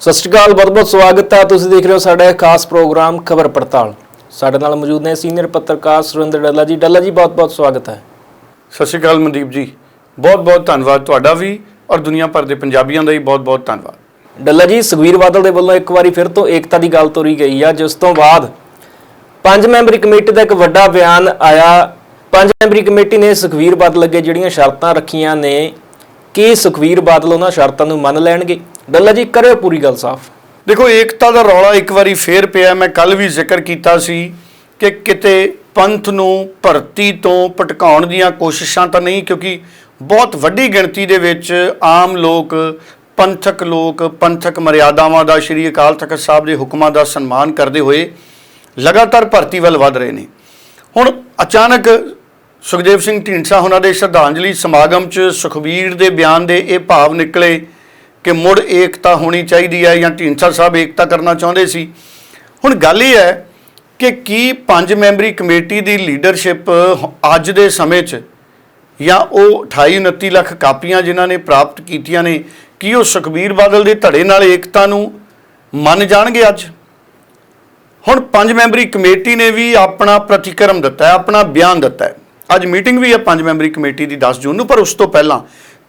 ਸਤਿ ਸ਼੍ਰੀ ਅਕਾਲ ਬਹੁਤ-ਬਹੁਤ ਸਵਾਗਤ ਹੈ। ਤੁਸੀਂ ਦੇਖ ਰਹੇ ਹੋ ਸਾਡਾ ਇਹ ਖਾਸ ਪ੍ਰੋਗਰਾਮ ਖਬਰ ਪੜਤਾਲ। ਸਾਡੇ ਨਾਲ ਮੌਜੂਦ ਨੇ ਸੀਨੀਅਰ ਪੱਤਰਕਾਰ ਸੁਰਿੰਦਰ ਡੱਲਾ ਜੀ। ਡੱਲਾ ਜੀ ਬਹੁਤ-ਬਹੁਤ ਸਵਾਗਤ ਹੈ। ਸਤਿ ਸ਼੍ਰੀ ਅਕਾਲ ਮਨਦੀਪ ਜੀ। ਬਹੁਤ ਬਹੁਤ ਧੰਨਵਾਦ ਤੁਹਾਡਾ ਵੀ ਔਰ ਦੁਨੀਆ ਭਰ ਦੇ ਪੰਜਾਬੀਆਂ ਦਾ ਵੀ ਬਹੁਤ ਬਹੁਤ ਧੰਨਵਾਦ। ਡੱਲਾ ਜੀ ਸੁਖਵੀਰ ਬਾਦਲ ਦੇ ਵੱਲੋਂ ਇੱਕ ਵਾਰੀ ਫਿਰ ਤੋਂ ਏਕਤਾ ਦੀ ਗੱਲ ਤੋਰੀ ਗਈ ਆ ਜਿਸ ਤੋਂ ਬਾਅਦ ਪੰਜ ਮੈਂਬਰੀ ਕਮੇਟੀ ਦਾ ਇੱਕ ਵੱਡਾ ਬਿਆਨ ਆਇਆ। ਪੰਜ ਮੈਂਬਰੀ ਕਮੇਟੀ ਨੇ ਸੁਖਵੀਰ ਬਾਦਲ ਅੱਗੇ ਜਿਹੜੀਆਂ ਸ਼ਰਤਾਂ ਰੱਖੀਆਂ ਨੇ ਕੀ ਸੁਖਵੀਰ ਬਾਦਲ ਉਹਨਾਂ ਸ਼ਰਤਾਂ ਨੂੰ ਮੰਨ ਲੈਣਗੇ? ਡੱਲਾ ਜੀ, ਕਰਿਓ ਪੂਰੀ ਗੱਲ ਸਾਫ਼। ਦੇਖੋ, ਏਕਤਾ ਦਾ ਰੌਲਾ ਇੱਕ ਵਾਰੀ ਫੇਰ ਪਿਆ। ਮੈਂ ਕੱਲ ਵੀ ਜ਼ਿਕਰ ਕੀਤਾ ਸੀ ਕਿ ਕਿਤੇ ਪੰਥ ਨੂੰ ਭਰਤੀ ਤੋਂ ਭਟਕਾਉਣ ਦੀਆਂ ਕੋਸ਼ਿਸ਼ਾਂ ਤਾਂ ਨਹੀਂ, ਕਿਉਂਕਿ ਬਹੁਤ ਵੱਡੀ ਗਿਣਤੀ ਦੇ ਵਿੱਚ ਆਮ ਲੋਕ, ਪੰਥਕ ਲੋਕ, ਪੰਥਕ ਮਰਿਆਦਾਵਾਂ ਦਾ, ਸ਼੍ਰੀ ਅਕਾਲ ਤਖਤ ਸਾਹਿਬ ਦੇ ਹੁਕਮਾਂ ਦਾ ਸਨਮਾਨ ਕਰਦੇ ਹੋਏ ਲਗਾਤਾਰ ਭਰਤੀ ਵੱਲ ਵਧ ਰਹੇ ਨੇ। ਹੁਣ ਅਚਾਨਕ ਸੁਖਦੇਵ ਸਿੰਘ ਢੀਂਡਸਾ, ਉਹਨਾਂ ਦੇ ਸ਼ਰਧਾਂਜਲੀ ਸਮਾਗਮ 'ਚ ਸੁਖਬੀਰ ਦੇ ਬਿਆਨ ਦੇ ਇਹ ਭਾਵ ਨਿਕਲੇ ਕਿ ਮੁੜ ਏਕਤਾ ਹੋਣੀ ਚਾਹੀਦੀ ਹੈ ਜਾਂ ਢੀਂਡਸਾ ਸਾਹਿਬ ਏਕਤਾ ਕਰਨਾ ਚਾਹੁੰਦੇ ਸੀ। ਹੁਣ ਗੱਲ ਇਹ ਹੈ ਕਿ ਕੀ ਪੰਜ ਮੈਂਬਰੀ ਕਮੇਟੀ ਦੀ ਲੀਡਰਸ਼ਿਪ ਅੱਜ ਦੇ ਸਮੇਂ 'ਚ ਜਾਂ ਉਹ 28 29 ਲੱਖ ਕਾਪੀਆਂ ਜਿਨ੍ਹਾਂ ਨੇ ਪ੍ਰਾਪਤ ਕੀਤੀਆਂ ਨੇ, ਕੀ ਉਹ ਸੁਖਬੀਰ ਬਾਦਲ ਦੇ ਧੜੇ ਨਾਲ ਏਕਤਾ ਨੂੰ ਮੰਨ ਜਾਣਗੇ ਅੱਜ? ਹੁਣ ਪੰਜ ਮੈਂਬਰੀ ਕਮੇਟੀ ਨੇ ਵੀ ਆਪਣਾ ਪ੍ਰਤੀਕਰਮ ਦਿੱਤਾ ਹੈ, ਆਪਣਾ ਬਿਆਨ ਦਿੱਤਾ ਹੈ। ਅੱਜ ਮੀਟਿੰਗ ਵੀ ਹੈ ਪੰਜ ਮੈਂਬਰੀ ਕਮੇਟੀ ਦੀ 10 ਜੂਨ ਨੂੰ, ਪਰ ਉਸ ਤੋਂ ਪਹਿਲਾਂ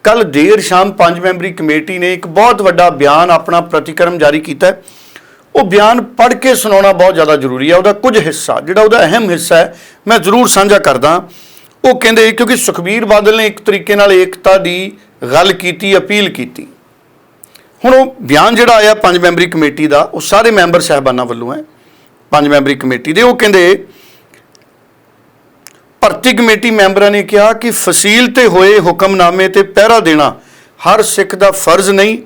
ਕੱਲ ਦੇਰ ਸ਼ਾਮ ਪੰਜ ਮੈਂਬਰੀ ਕਮੇਟੀ ਨੇ ਇੱਕ ਬਹੁਤ ਵੱਡਾ ਬਿਆਨ ਆਪਣਾ ਪ੍ਰਤੀਕਰਮ ਜਾਰੀ ਕੀਤਾ ਉਹ ਬਿਆਨ ਪੜ੍ਹ ਕੇ ਸੁਣਾਉਣਾ ਬਹੁਤ ਜ਼ਿਆਦਾ ਜ਼ਰੂਰੀ ਹੈ। ਉਹਦਾ ਕੁਝ ਹਿੱਸਾ, ਜਿਹੜਾ ਉਹਦਾ ਅਹਿਮ ਹਿੱਸਾ ਹੈ, ਮੈਂ ਜ਼ਰੂਰ ਸਾਂਝਾ ਕਰਦਾ। ਉਹ ਕਹਿੰਦੇ ਕਿਉਂਕਿ ਸੁਖਬੀਰ ਬਾਦਲ ਨੇ ਇੱਕ ਤਰੀਕੇ ਨਾਲ ਏਕਤਾ ਦੀ ਗੱਲ ਕੀਤੀ, ਅਪੀਲ ਕੀਤੀ। ਹੁਣ ਉਹ ਬਿਆਨ ਜਿਹੜਾ ਆਇਆ ਪੰਜ ਮੈਂਬਰੀ ਕਮੇਟੀ ਦਾ, ਉਹ ਸਾਰੇ ਮੈਂਬਰ ਸਹਿਬਾਨਾਂ ਵੱਲੋਂ ਹੈ। ਪੰਜ ਮੈਂਬਰੀ ਕਮੇਟੀ ਦੇ, ਉਹ ਕਹਿੰਦੇ ਭਰਤੀ ਕਮੇਟੀ ਮੈਂਬਰਾਂ ਨੇ ਕਿਹਾ ਕਿ ਫਸੀਲ ਤੇ ਹੋਏ ਹੁਕਮਨਾਮੇ ਤੇ ਪਹਿਰਾ ਦੇਣਾ ਹਰ ਸਿੱਖ ਦਾ ਫਰਜ਼ ਨਹੀਂ,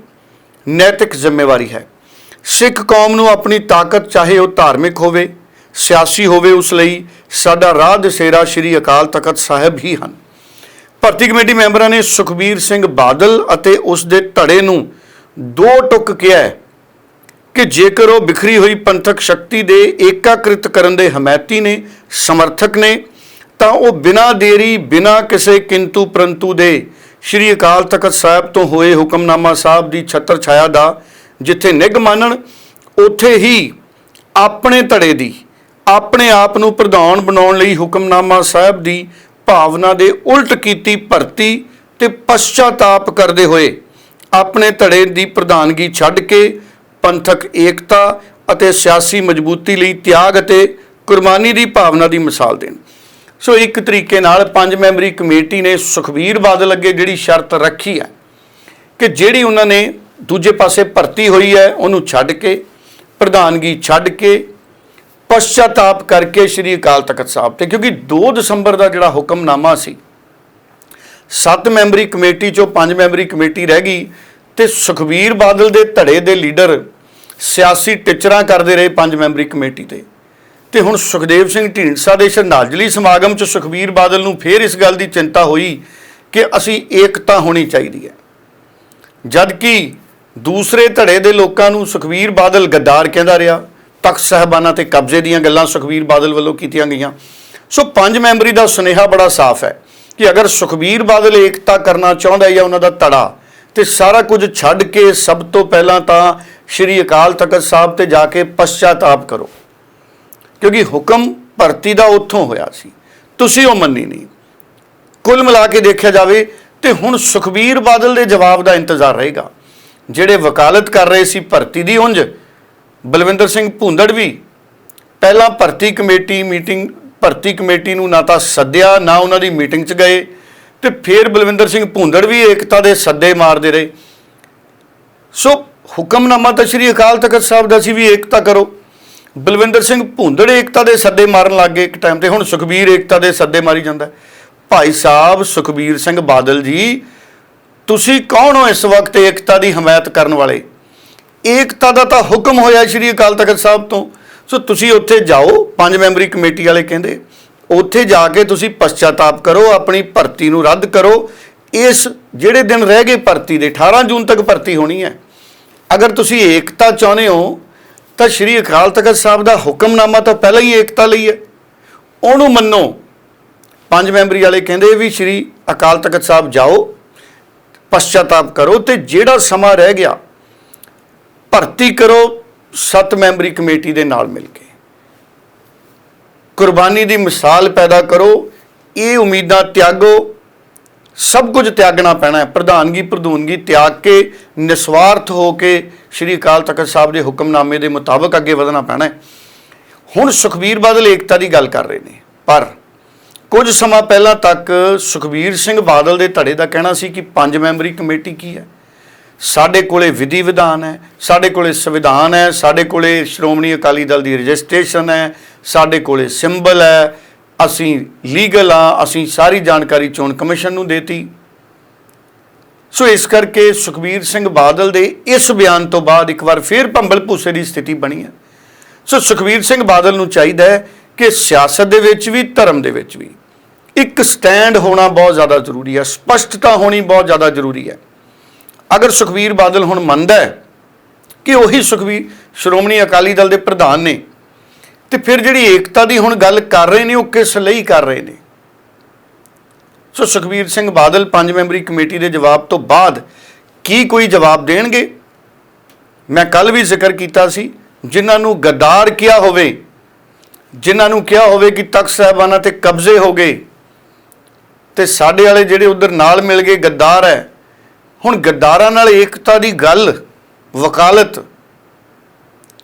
ਨੈਤਿਕ ਜ਼ਿੰਮੇਵਾਰੀ ਹੈ। ਸਿੱਖ ਕੌਮ ਨੂੰ ਆਪਣੀ ਤਾਕਤ ਚਾਹੇ ਉਹ ਧਾਰਮਿਕ ਹੋਵੇ, ਸਿਆਸੀ ਹੋਵੇ, ਉਸ ਲਈ ਸਾਡਾ ਰਾਹ ਦਸੇਰਾ ਸ੍ਰੀ ਅਕਾਲ ਤਖਤ ਸਾਹਿਬ ਹੀ ਹਨ। ਭਰਤੀ ਕਮੇਟੀ ਮੈਂਬਰਾਂ ਨੇ ਸੁਖਬੀਰ ਸਿੰਘ ਬਾਦਲ ਅਤੇ ਉਸ ਦੇ ਧੜੇ ਨੂੰ ਦੋ ਟੁਕ ਕਿਹਾ ਕਿ ਜੇਕਰ ਉਹ ਬਿਖਰੀ ਹੋਈ ਪੰਥਕ ਸ਼ਕਤੀ ਦੇ ਏਕਾਕ੍ਰਿਤ ਕਰਨ ਦੇ ਹਮਾਇਤੀ ਨੇ, ਸਮਰਥਕ ਨੇ ਤਾਂ ਉਹ ਬਿਨਾਂ ਦੇਰੀ, ਬਿਨਾਂ ਕਿਸੇ ਕਿੰਤੂ ਪ੍ਰੰਤੂ ਦੇ ਸ਼੍ਰੀ ਅਕਾਲ ਤਖਤ ਸਾਹਿਬ ਤੋਂ ਹੋਏ ਹੁਕਮਨਾਮਾ ਸਾਹਿਬ ਦੀ ਛਤਰ ਛਾਇਆ ਦਾ, ਜਿੱਥੇ ਨਿਗ ਮੰਨਣ, ਉੱਥੇ ਹੀ ਆਪਣੇ ਧੜੇ ਦੀ, ਆਪਣੇ ਆਪ ਨੂੰ ਪ੍ਰਧਾਨ ਬਣਾਉਣ ਲਈ ਹੁਕਮਨਾਮਾ ਸਾਹਿਬ ਦੀ ਭਾਵਨਾ ਦੇ ਉਲਟ ਕੀਤੀ ਭਰਤੀ ਤੇ ਪਛਤਾਤਾਪ ਕਰਦੇ ਹੋਏ ਆਪਣੇ ਧੜੇ ਦੀ ਪ੍ਰਧਾਨਗੀ ਛੱਡ ਕੇ ਪੰਥਕ ਏਕਤਾ ਅਤੇ ਸਿਆਸੀ ਮਜ਼ਬੂਤੀ ਲਈ ਤਿਆਗ ਅਤੇ ਕੁਰਬਾਨੀ ਦੀ ਭਾਵਨਾ ਦੀ ਮਿਸਾਲ ਦੇਣ। ਸੋ ਇੱਕ ਤਰੀਕੇ ਨਾਲ ਪੰਜ ਮੈਂਬਰੀ ਕਮੇਟੀ ਨੇ ਸੁਖਬੀਰ ਬਾਦਲ ਅੱਗੇ ਜਿਹੜੀ ਸ਼ਰਤ ਰੱਖੀ ਹੈ ਕਿ ਜਿਹੜੀ ਉਹਨਾਂ ਨੇ ਦੂਜੇ ਪਾਸੇ ਭਰਤੀ ਹੋਈ ਹੈ, ਉਹਨੂੰ ਛੱਡ ਕੇ, ਪ੍ਰਧਾਨਗੀ ਛੱਡ ਕੇ ਪਛਤਾਤਾਪ ਕਰਕੇ ਸ੍ਰੀ ਅਕਾਲ ਤਖਤ ਸਾਹਿਬ ਤੇ, ਕਿਉਂਕਿ 2 ਦਸੰਬਰ ਦਾ ਜਿਹੜਾ ਹੁਕਮਨਾਮਾ ਸੀ 7 ਮੈਂਬਰੀ ਕਮੇਟੀ ਚੋਂ 5 ਮੈਂਬਰੀ ਕਮੇਟੀ ਰਹਿ ਗਈ ਤੇ ਸੁਖਬੀਰ ਬਾਦਲ ਦੇ ਧੜੇ ਦੇ ਲੀਡਰ ਸਿਆਸੀ ਟਿਚਰਾਂ ਕਰਦੇ ਰਹੇ 5 ਮੈਂਬਰੀ ਕਮੇਟੀ ਤੇ। ਤੇ ਹੁਣ ਸੁਖਦੇਵ ਸਿੰਘ ਢੀਂਡਸਾ ਦੇ ਸ਼ਰਧਾਂਜਲੀ ਸਮਾਗਮ 'ਚ ਸੁਖਬੀਰ ਬਾਦਲ ਨੂੰ ਫੇਰ ਇਸ ਗੱਲ ਦੀ ਚਿੰਤਾ ਹੋਈ ਕਿ ਅਸੀਂ ਏਕਤਾ ਹੋਣੀ ਚਾਹੀਦੀ ਹੈ। ਜਦ ਕਿ ਦੂਸਰੇ ਧੜੇ ਦੇ ਲੋਕਾਂ ਨੂੰ ਸੁਖਬੀਰ ਬਾਦਲ ਗੱਦਾਰ ਕਹਿੰਦਾ ਰਿਹਾ, ਤਖਤ ਸਾਹਿਬਾਨਾਂ ਤੇ ਕਬਜ਼ੇ ਦੀਆਂ ਗੱਲਾਂ ਸੁਖਬੀਰ ਬਾਦਲ ਵੱਲੋਂ ਕੀਤੀਆਂ ਗਈਆਂ। ਸੋ ਪੰਜ ਮੈਂਬਰੀ ਦਾ ਸੁਨੇਹਾ ਬੜਾ ਸਾਫ਼ ਹੈ ਕਿ ਅਗਰ ਸੁਖਬੀਰ ਬਾਦਲ ਏਕਤਾ ਕਰਨਾ ਚਾਹੁੰਦਾ ਹੈ ਜਾਂ ਉਹਨਾਂ ਦਾ ਧੜਾ, ਤੇ ਸਾਰਾ ਕੁਝ ਛੱਡ ਕੇ ਸਭ ਤੋਂ ਪਹਿਲਾਂ ਤਾਂ ਸ਼੍ਰੀ ਅਕਾਲ ਤਖਤ ਸਾਹਿਬ ਤੇ ਜਾ ਕੇ ਪਛਤਾਤਾਪ ਕਰੋ। ਕਿਉਂਕਿ ਹੁਕਮ ਭਰਤੀ ਦਾ ਉੱਥੋਂ ਹੋਇਆ ਸੀ। ਤੁਸੀਂ ਉਹ ਮੰਨੀ ਨਹੀਂ। ਕੁੱਲ ਮਿਲਾ ਕੇ ਦੇਖਿਆ ਜਾਵੇ ਤੇ ਹੁਣ ਸੁਖਬੀਰ ਬਾਦਲ ਦੇ ਜਵਾਬ ਦਾ ਇੰਤਜ਼ਾਰ ਰਹੇਗਾ। ਜਿਹੜੇ ਵਕਾਲਤ ਕਰ ਰਹੇ ਸੀ ਭਰਤੀ ਦੀ ਉਂਝ, ਬਲਵਿੰਦਰ ਸਿੰਘ ਭੁੰਦੜ ਵੀ ਪਹਿਲਾਂ ਭਰਤੀ ਕਮੇਟੀ ਮੀਟਿੰਗ, ਭਰਤੀ ਕਮੇਟੀ ਨੂੰ ਨਾ ਤਾਂ ਸੱਦਿਆ, ਨਾ ਉਹਨਾਂ ਦੀ ਮੀਟਿੰਗ 'ਚ ਗਏ ਤੇ ਫਿਰ ਬਲਵਿੰਦਰ ਸਿੰਘ ਭੁੰਦੜ ਵੀ ਏਕਤਾ ਦੇ ਸੱਦੇ ਮਾਰਦੇ ਰਹੇ। ਸੋ ਹੁਕਮਨਾਮਾ ਤਾਂ ਸ੍ਰੀ ਅਕਾਲ ਤਖਤ ਸਾਹਿਬ ਦਾ ਸੀ ਵੀ ਏਕਤਾ ਕਰੋ। ਬਲਵਿੰਦਰ ਸਿੰਘ ਭੁੰਦੜ ਏਕਤਾ ਦੇ ਸੱਦੇ ਮਾਰਨ ਲੱਗ ਗਏ ਇੱਕ ਟਾਈਮ ਤੇ। ਹੁਣ ਸੁਖਬੀਰ ਏਕਤਾ ਦੇ ਸੱਦੇ ਮਾਰੀ ਜਾਂਦਾ ਭਾਈ ਸਾਹਿਬ, ਸੁਖਬੀਰ ਸਿੰਘ ਬਾਦਲ ਜੀ, ਤੁਸੀਂ ਕੌਣ ਹੋ ਇਸ ਵਕਤ ਏਕਤਾ ਦੀ ਹਮਾਇਤ ਕਰਨ ਵਾਲੇ? ਏਕਤਾ ਦਾ ਤਾਂ ਹੁਕਮ ਹੋਇਆ ਸ੍ਰੀ ਅਕਾਲ ਤਖਤ ਸਾਹਿਬ ਤੋਂ। ਸੋ ਤੁਸੀਂ ਉੱਥੇ ਜਾਓ, ਪੰਜ ਮੈਂਬਰੀ ਕਮੇਟੀ ਵਾਲੇ ਕਹਿੰਦੇ, ਉੱਥੇ ਜਾ ਕੇ ਤੁਸੀਂ ਪਛਤਾਤਾਪ ਕਰੋ, ਆਪਣੀ ਭਰਤੀ ਨੂੰ ਰੱਦ ਕਰੋ। ਇਸ ਜਿਹੜੇ ਦਿਨ ਰਹਿ ਗਏ ਭਰਤੀ ਦੇ 18 ਜੂਨ ਤੱਕ ਭਰਤੀ ਹੋਣੀ ਹੈ। ਅਗਰ ਤੁਸੀਂ ਏਕਤਾ ਚਾਹੁੰਦੇ ਹੋ ਤਾਂ ਸ਼੍ਰੀ ਅਕਾਲ ਤਖਤ ਸਾਹਿਬ ਦਾ ਹੁਕਮਨਾਮਾ ਤਾਂ ਪਹਿਲਾਂ ਹੀ ਏਕਤਾ ਲਈ ਹੈ। ਉਹਨੂੰ ਮੰਨੋ। ਪੰਜ ਮੈਂਬਰੀ ਵਾਲੇ ਕਹਿੰਦੇ ਵੀ ਸ਼੍ਰੀ ਅਕਾਲ ਤਖਤ ਸਾਹਿਬ ਜਾਓ, ਪਛਤਾਤਾਪ ਕਰੋ ਤੇ ਜਿਹੜਾ ਸਮਾਂ ਰਹਿ ਗਿਆ, ਭਰਤੀ ਕਰੋ, ਸੱਤ ਮੈਂਬਰੀ ਕਮੇਟੀ ਦੇ ਨਾਲ ਮਿਲ ਕੇ। ਕੁਰਬਾਨੀ ਦੀ ਮਿਸਾਲ ਪੈਦਾ ਕਰੋ, ਇਹ ਉਮੀਦਾਂ ਤਿਆਗੋ, ਸਭ ਕੁਝ ਤਿਆਗਣਾ ਪੈਣਾ ਹੈ। ਪ੍ਰਧਾਨਗੀ, ਪ੍ਰਧੂਨਗੀ ਤਿਆਗ ਕੇ, ਨਿਸਵਾਰਥ ਹੋ ਕੇ ਸ੍ਰੀ ਅਕਾਲ ਤਖਤ ਸਾਹਿਬ ਦੇ ਹੁਕਮਨਾਮੇ ਦੇ ਮੁਤਾਬਕ ਅੱਗੇ ਵਧਣਾ ਪੈਣਾ ਹੈ। ਹੁਣ ਸੁਖਬੀਰ ਬਾਦਲ ਏਕਤਾ ਦੀ ਗੱਲ ਕਰ ਰਹੇ ਨੇ, ਪਰ ਕੁਝ ਸਮਾਂ ਪਹਿਲਾਂ ਤੱਕ ਸੁਖਬੀਰ ਸਿੰਘ ਬਾਦਲ ਦੇ ਧੜੇ ਦਾ ਕਹਿਣਾ ਸੀ ਕਿ ਪੰਜ ਮੈਂਬਰੀ ਕਮੇਟੀ ਕੀ ਹੈ? ਸਾਡੇ ਕੋਲੇ ਵਿਧੀ ਵਿਧਾਨ ਹੈ, ਸਾਡੇ ਕੋਲੇ ਸੰਵਿਧਾਨ ਹੈ, ਸਾਡੇ ਕੋਲੇ ਸ਼੍ਰੋਮਣੀ ਅਕਾਲੀ ਦਲ ਦੀ ਰਜਿਸਟ੍ਰੇਸ਼ਨ ਹੈ, ਸਾਡੇ ਕੋਲੇ ਸਿੰਬਲ ਹੈ, ਅਸੀਂ ਲੀਗਲ ਆ ਅਸੀਂ ਸਾਰੀ ਜਾਣਕਾਰੀ ਚੋਣ ਕਮਿਸ਼ਨ ਨੂੰ ਦੇਤੀ। ਸੋ ਇਸ ਕਰਕੇ ਸੁਖਬੀਰ ਸਿੰਘ ਬਾਦਲ ਦੇ ਇਸ ਬਿਆਨ ਤੋਂ ਬਾਅਦ ਇੱਕ ਵਾਰ ਫਿਰ ਭੰਬਲ ਭੂਸੇ ਦੀ ਸਥਿਤੀ ਬਣੀ ਹੈ। ਸੋ ਸੁਖਬੀਰ ਸਿੰਘ ਬਾਦਲ ਨੂੰ ਚਾਹੀਦਾ ਹੈ ਕਿ ਸਿਆਸਤ ਦੇ ਵਿੱਚ ਵੀ, ਧਰਮ ਦੇ ਵਿੱਚ ਵੀ ਇੱਕ ਸਟੈਂਡ ਹੋਣਾ ਬਹੁਤ ਜ਼ਿਆਦਾ ਜ਼ਰੂਰੀ ਹੈ, ਸਪਸ਼ਟਤਾ ਹੋਣੀ ਬਹੁਤ ਜ਼ਿਆਦਾ ਜ਼ਰੂਰੀ ਹੈ। ਅਗਰ ਸੁਖਬੀਰ ਬਾਦਲ ਹੁਣ ਮੰਨਦਾ ਹੈ ਕਿ ਉਹੀ ਸੁਖਬੀਰ, ਸ਼੍ਰੋਮਣੀ ਅਕਾਲੀ ਦਲ ਦੇ ਪ੍ਰਧਾਨ ਨੇ ਤੇ ਫਿਰ ਜਿਹੜੀ ਏਕਤਾ ਦੀ ਹੁਣ ਗੱਲ ਕਰ ਰਹੇ ਨੇ, ਉਹ ਕਿਸ ਲਈ ਕਰ ਰਹੇ ਨੇ? ਸੋ ਸੁਖਬੀਰ ਸਿੰਘ ਬਾਦਲ ਪੰਜ ਮੈਂਬਰੀ ਕਮੇਟੀ ਦੇ ਜਵਾਬ ਤੋਂ ਬਾਅਦ ਕੀ ਕੋਈ ਜਵਾਬ ਦੇਣਗੇ? ਮੈਂ ਕੱਲ ਵੀ ਜ਼ਿਕਰ ਕੀਤਾ ਸੀ, ਜਿਨ੍ਹਾਂ ਨੂੰ ਗੱਦਾਰ ਕਿਹਾ ਹੋਵੇ, ਜਿਨ੍ਹਾਂ ਨੂੰ ਕਿਹਾ ਹੋਵੇ ਕਿ ਤਖਤ ਸਾਹਿਬਾਨਾਂ ਤੇ ਕਬਜ਼ੇ ਹੋ ਗਏ ਤੇ ਸਾਡੇ ਵਾਲੇ ਜਿਹੜੇ ਉਧਰ ਨਾਲ ਮਿਲ ਗਏ ਗੱਦਾਰ ਹੈ, ਹੁਣ ਗੱਦਾਰਾਂ ਨਾਲ ਏਕਤਾ ਦੀ ਗੱਲ, ਵਕਾਲਤ,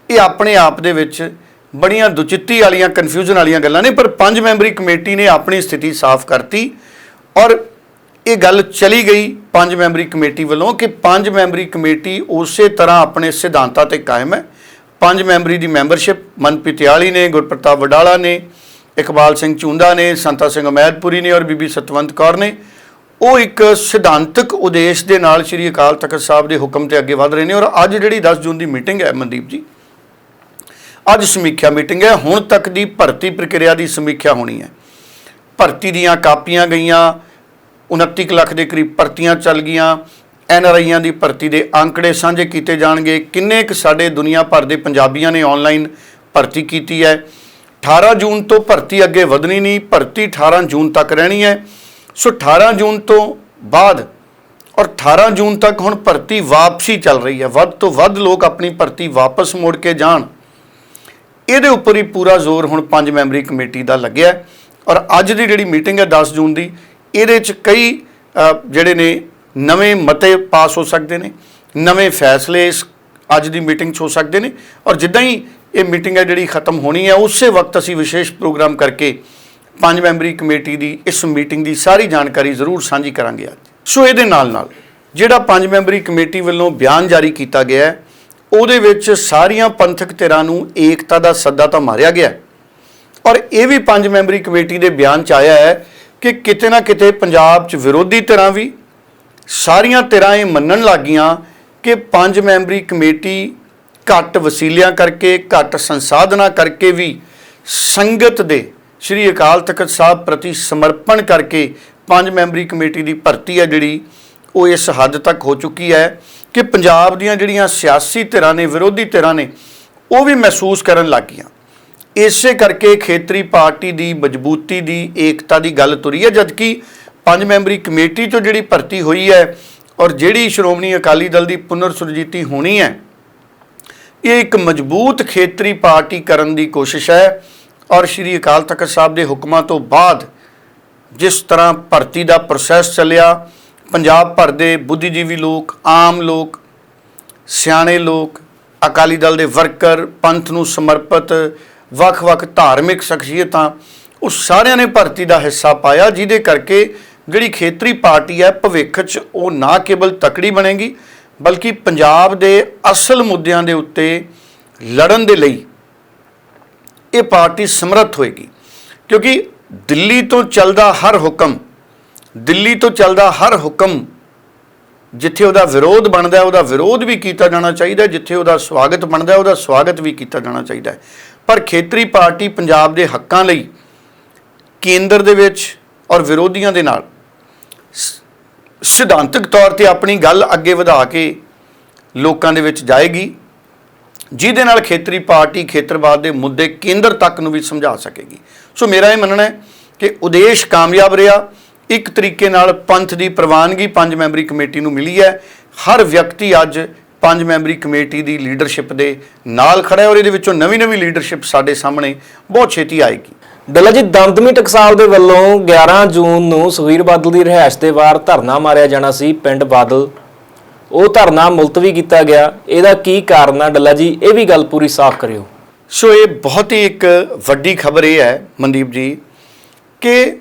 ਇਹ ਆਪਣੇ ਆਪ ਦੇ ਵਿੱਚ ਬੜੀਆਂ ਦੁਚਿੱਤੀ ਵਾਲੀਆਂ ਕਨਫਿਊਜ਼ਨ ਵਾਲੀਆਂ ਗੱਲਾਂ ਨੇ, ਪਰ ਪੰਜ ਮੈਂਬਰੀ ਕਮੇਟੀ ਨੇ ਆਪਣੀ ਸਥਿਤੀ ਸਾਫ਼ ਕਰਤੀ। ਔਰ ਇਹ ਗੱਲ ਚਲੀ ਗਈ ਪੰਜ ਮੈਂਬਰੀ ਕਮੇਟੀ ਵੱਲੋਂ ਕਿ ਪੰਜ ਮੈਂਬਰੀ ਕਮੇਟੀ ਉਸੇ ਤਰ੍ਹਾਂ ਆਪਣੇ ਸਿਧਾਂਤਾਂ ਤੇ ਕਾਇਮ ਹੈ। ਪੰਜ ਮੈਂਬਰੀ ਦੀ ਮੈਂਬਰਸ਼ਿਪ ਮਨਪ੍ਰੀਤਿਆਲੀ ਨੇ, ਗੁਰਪ੍ਰਤਾਪ ਵਡਾਲਾ ਨੇ, ਇਕਬਾਲ ਸਿੰਘ ਚੁੰਦਾ ਨੇ, ਸੰਤਾ ਸਿੰਘ ਅਮੈਦਪੁਰੀ ਨੇ ਔਰ ਬੀਬੀ ਸਤਵੰਤ ਕੌਰ ਨੇ। ਉਹ ਇੱਕ ਸਿਧਾਂਤਕ ਉਦੇਸ਼ ਦੇ ਨਾਲ ਸ੍ਰੀ ਅਕਾਲ ਤਖਤ ਸਾਹਿਬ ਦੇ ਹੁਕਮ ਤੇ ਅੱਗੇ ਵਧ ਰਹੇ ਨੇ ਔਰ ਅੱਜ ਜਿਹੜੀ 10 ਜੂਨ ਦੀ ਮੀਟਿੰਗ ਹੈ ਮਨਦੀਪ ਜੀ, ਅੱਜ ਸਮੀਖਿਆ ਮੀਟਿੰਗ ਹੈ। ਹੁਣ ਤੱਕ ਦੀ ਭਰਤੀ ਪ੍ਰਕਿਰਿਆ ਦੀ ਸਮੀਖਿਆ ਹੋਣੀ ਹੈ। ਭਰਤੀ ਦੀਆਂ ਕਾਪੀਆਂ ਗਈਆਂ 29 ਕੁ ਲੱਖ ਦੇ ਕਰੀਬ ਭਰਤੀਆਂ ਚੱਲ ਗਈਆਂ। ਐਨ ਆਰ ਆਈਆਂ ਦੀ ਭਰਤੀ ਦੇ ਅੰਕੜੇ ਸਾਂਝੇ ਕੀਤੇ ਜਾਣਗੇ। ਕਿੰਨੇ ਕੁ ਸਾਡੇ ਦੁਨੀਆ ਭਰ ਦੇ ਪੰਜਾਬੀਆਂ ਨੇ ਆਨਲਾਈਨ ਭਰਤੀ ਕੀਤੀ ਹੈ? 18 ਜੂਨ ਤੋਂ ਭਰਤੀ ਅੱਗੇ ਵਧਣੀ ਨਹੀਂ, ਭਰਤੀ 18 ਜੂਨ ਤੱਕ ਰਹਿਣੀ ਹੈ। ਸੋ 18 ਜੂਨ ਤੋਂ ਬਾਅਦ ਔਰ 18 ਜੂਨ ਤੱਕ ਹੁਣ ਭਰਤੀ ਵਾਪਸੀ ਚੱਲ ਰਹੀ ਹੈ। ਵੱਧ ਤੋਂ ਵੱਧ ਲੋਕ ਆਪਣੀ ਭਰਤੀ ਵਾਪਸ ਮੋੜ ਕੇ ਜਾਣ। ਇਹਦੇ ਉੱਪਰ ਹੀ ਪੂਰਾ ਜ਼ੋਰ ਹੁਣ ਪੰਜ ਮੈਂਬਰੀ ਕਮੇਟੀ ਦਾ ਲੱਗਿਆ। ਔਰ ਅੱਜ ਦੀ ਜਿਹੜੀ ਮੀਟਿੰਗ ਹੈ 10 ਜੂਨ ਦੀ, ਇਹਦੇ 'ਚ ਕਈ ਜਿਹੜੇ ਨੇ ਨਵੇਂ ਮਤੇ ਪਾਸ ਹੋ ਸਕਦੇ ਨੇ, ਨਵੇਂ ਫੈਸਲੇ ਇਸ ਅੱਜ ਦੀ ਮੀਟਿੰਗ 'ਚ ਹੋ ਸਕਦੇ ਨੇ ਔਰ ਜਿੱਦਾਂ ਹੀ ਇਹ ਮੀਟਿੰਗ ਹੈ ਜਿਹੜੀ ਖਤਮ ਹੋਣੀ ਹੈ, ਉਸੇ ਵਕਤ ਅਸੀਂ ਵਿਸ਼ੇਸ਼ ਪ੍ਰੋਗਰਾਮ ਕਰਕੇ ਪੰਜ ਮੈਂਬਰੀ ਕਮੇਟੀ ਦੀ ਇਸ ਮੀਟਿੰਗ ਦੀ ਸਾਰੀ ਜਾਣਕਾਰੀ ਜ਼ਰੂਰ ਸਾਂਝੀ ਕਰਾਂਗੇ ਅੱਜ ਸੋ ਇਹਦੇ ਨਾਲ ਨਾਲ ਜਿਹੜਾ ਪੰਜ ਮੈਂਬਰੀ ਕਮੇਟੀ ਵੱਲੋਂ ਬਿਆਨ ਜਾਰੀ ਕੀਤਾ ਗਿਆ ਹੈ, ਉਹਦੇ ਵਿੱਚ ਸਾਰੀਆਂ ਪੰਥਕ ਧਿਰਾਂ ਨੂੰ ਏਕਤਾ ਦਾ ਸੱਦਾ ਤਾਂ ਮਾਰਿਆ ਗਿਆ ਹੈ। ਔਰ ਇਹ ਵੀ ਪੰਜ ਮੈਂਬਰੀ ਕਮੇਟੀ ਦੇ ਬਿਆਨ ਚ ਆਇਆ ਹੈ ਕਿ ਕਿਤੇ ਨਾ ਕਿਤੇ ਪੰਜਾਬ 'ਚ ਵਿਰੋਧੀ ਧਿਰਾਂ ਵੀ ਸਾਰੀਆਂ ਧਿਰਾਂ ਇਹ ਮੰਨਣ ਲੱਗੀਆਂ ਕਿ ਪੰਜ ਮੈਂਬਰੀ ਕਮੇਟੀ ਘੱਟ ਵਸੀਲਿਆਂ ਕਰਕੇ, ਘੱਟ ਸੰਸਾਧਨਾਂ ਕਰਕੇ ਵੀ ਸੰਗਤ ਦੇ ਸ੍ਰੀ ਅਕਾਲ ਤਖਤ ਸਾਹਿਬ ਪ੍ਰਤੀ ਸਮਰਪਣ ਕਰਕੇ ਪੰਜ ਮੈਂਬਰੀ ਕਮੇਟੀ ਦੀ ਭਰਤੀ ਹੈ ਜਿਹੜੀ, ਉਹ ਇਸ ਹੱਦ ਤੱਕ ਹੋ ਚੁੱਕੀ ਹੈ ਕਿ ਪੰਜਾਬ ਦੀਆਂ ਜਿਹੜੀਆਂ ਸਿਆਸੀ ਧਿਰਾਂ ਨੇ, ਵਿਰੋਧੀ ਧਿਰਾਂ ਨੇ, ਉਹ ਵੀ ਮਹਿਸੂਸ ਕਰਨ ਲੱਗ ਗਈਆਂ ਇਸੇ ਕਰਕੇ ਖੇਤਰੀ ਪਾਰਟੀ ਦੀ ਮਜ਼ਬੂਤੀ ਦੀ ਏਕਤਾ ਦੀ ਗੱਲ ਤੁਰੀ ਹੈ, ਜਦਕਿ ਪੰਜ ਮੈਂਬਰੀ ਕਮੇਟੀ ਤੋਂ ਜਿਹੜੀ ਭਰਤੀ ਹੋਈ ਹੈ ਔਰ ਜਿਹੜੀ ਸ਼੍ਰੋਮਣੀ ਅਕਾਲੀ ਦਲ ਦੀ ਪੁਨਰ ਸੁਰਜੀਤੀ ਹੋਣੀ ਹੈ, ਇਹ ਇੱਕ ਮਜ਼ਬੂਤ ਖੇਤਰੀ ਪਾਰਟੀ ਕਰਨ ਦੀ ਕੋਸ਼ਿਸ਼ ਹੈ ਔਰ ਸ਼੍ਰੀ ਅਕਾਲ ਤਖਤ ਸਾਹਿਬ ਦੇ ਹੁਕਮਾਂ ਤੋਂ ਬਾਅਦ ਜਿਸ ਤਰ੍ਹਾਂ ਭਰਤੀ ਦਾ ਪ੍ਰੋਸੈਸ ਚੱਲਿਆ, ਪੰਜਾਬ ਭਰ ਦੇ ਬੁੱਧੀਜੀਵੀ ਲੋਕ, ਆਮ ਲੋਕ, ਸਿਆਣੇ ਲੋਕ, ਅਕਾਲੀ ਦਲ ਦੇ ਵਰਕਰ, ਪੰਥ ਨੂੰ ਸਮਰਪਿਤ ਵੱਖ-ਵੱਖ ਧਾਰਮਿਕ ਸ਼ਖਸੀਅਤਾਂ, ਉਹ ਸਾਰਿਆਂ ਨੇ ਭਰਤੀ ਦਾ ਹਿੱਸਾ ਪਾਇਆ, ਜਿਹਦੇ ਕਰਕੇ ਜਿਹੜੀ ਖੇਤਰੀ ਪਾਰਟੀ ਹੈ, ਭਵਿੱਖ 'ਚ ਉਹ ਨਾ ਕੇਵਲ ਤਕੜੀ ਬਣੇਗੀ, ਬਲਕਿ ਪੰਜਾਬ ਦੇ ਅਸਲ ਮੁੱਦਿਆਂ ਦੇ ਉੱਤੇ ਲੜਨ ਦੇ ਲਈ ਇਹ ਪਾਰਟੀ ਸਮਰੱਥ ਹੋਏਗੀ। ਕਿਉਂਕਿ ਦਿੱਲੀ ਤੋਂ ਚੱਲਦਾ ਹਰ ਹੁਕਮ, ਦਿੱਲੀ ਤੋਂ ਚੱਲਦਾ ਹਰ ਹੁਕਮ, ਜਿੱਥੇ ਉਹਦਾ ਵਿਰੋਧ ਬਣਦਾ ਉਹਦਾ ਵਿਰੋਧ ਵੀ ਕੀਤਾ ਜਾਣਾ ਚਾਹੀਦਾ ਜਿੱਥੇ ਉਹਦਾ ਸਵਾਗਤ ਬਣਦਾ ਉਹਦਾ ਸਵਾਗਤ ਵੀ ਕੀਤਾ ਜਾਣਾ ਚਾਹੀਦਾ ਪਰ ਖੇਤਰੀ ਪਾਰਟੀ ਪੰਜਾਬ ਦੇ ਹੱਕਾਂ ਲਈ ਕੇਂਦਰ ਦੇ ਵਿੱਚ ਔਰ ਵਿਰੋਧੀਆਂ ਦੇ ਨਾਲ ਸਿਧਾਂਤਕ ਤੌਰ ਤੇ ਆਪਣੀ ਗੱਲ ਅੱਗੇ ਵਧਾ ਕੇ ਲੋਕਾਂ ਦੇ ਵਿੱਚ ਜਾਏਗੀ, ਜਿਹਦੇ ਨਾਲ ਖੇਤਰੀ ਪਾਰਟੀ ਖੇਤਰਵਾਦ ਦੇ ਮੁੱਦੇ ਕੇਂਦਰ ਤੱਕ ਨੂੰ ਵੀ ਸਮਝਾ ਸਕੇਗੀ। ਸੋ ਮੇਰਾ ਇਹ ਮੰਨਣਾ ਹੈ ਕਿ ਉਦੇਸ਼ ਕਾਮਯਾਬ ਰਿਹਾ, ਇੱਕ ਤਰੀਕੇ ਨਾਲ ਪੰਥ ਦੀ ਪ੍ਰਵਾਨਗੀ ਪੰਜ ਮੈਂਬਰੀ ਕਮੇਟੀ ਨੂੰ ਮਿਲੀ ਹੈ, ਹਰ ਵਿਅਕਤੀ ਅੱਜ ਪੰਜ ਮੈਂਬਰੀ ਕਮੇਟੀ ਦੀ ਲੀਡਰਸ਼ਿਪ ਦੇ ਨਾਲ ਖੜਾ ਹੈ ਔਰ ਇਹਦੇ ਵਿੱਚੋਂ ਨਵੀਂ-ਨਵੀਂ ਲੀਡਰਸ਼ਿਪ ਸਾਡੇ ਸਾਹਮਣੇ ਬਹੁਤ ਛੇਤੀ ਆਏਗੀ। ਡੱਲਾ ਜੀ ਦਮਦਮੀ ਟਕਸਾਲ ਦੇ ਵੱਲੋਂ 11 ਜੂਨ ਨੂੰ ਸੁਖਵੀਰ ਬਾਦਲ ਦੀ ਰਿਹਾਇਸ਼ ਦੇ ਬਾਹਰ ਧਰਨਾ ਮਾਰਿਆ ਜਾਣਾ ਸੀ ਪਿੰਡ ਬਾਦਲ। ਉਹ ਧਰਨਾ ਮੁਲਤਵੀ ਕੀਤਾ ਗਿਆ। ਇਹਦਾ ਕੀ ਕਾਰਨ ਆ? ਡੱਲਾ ਜੀ ਇਹ ਵੀ ਗੱਲ ਪੂਰੀ ਸਾਫ਼ ਕਰਿਓ। ਸੋ ਇਹ ਬਹੁਤ ਹੀ ਇੱਕ ਵੱਡੀ ਖਬਰ ਇਹ ਹੈ ਮਨਦੀਪ ਜੀ ਕਿ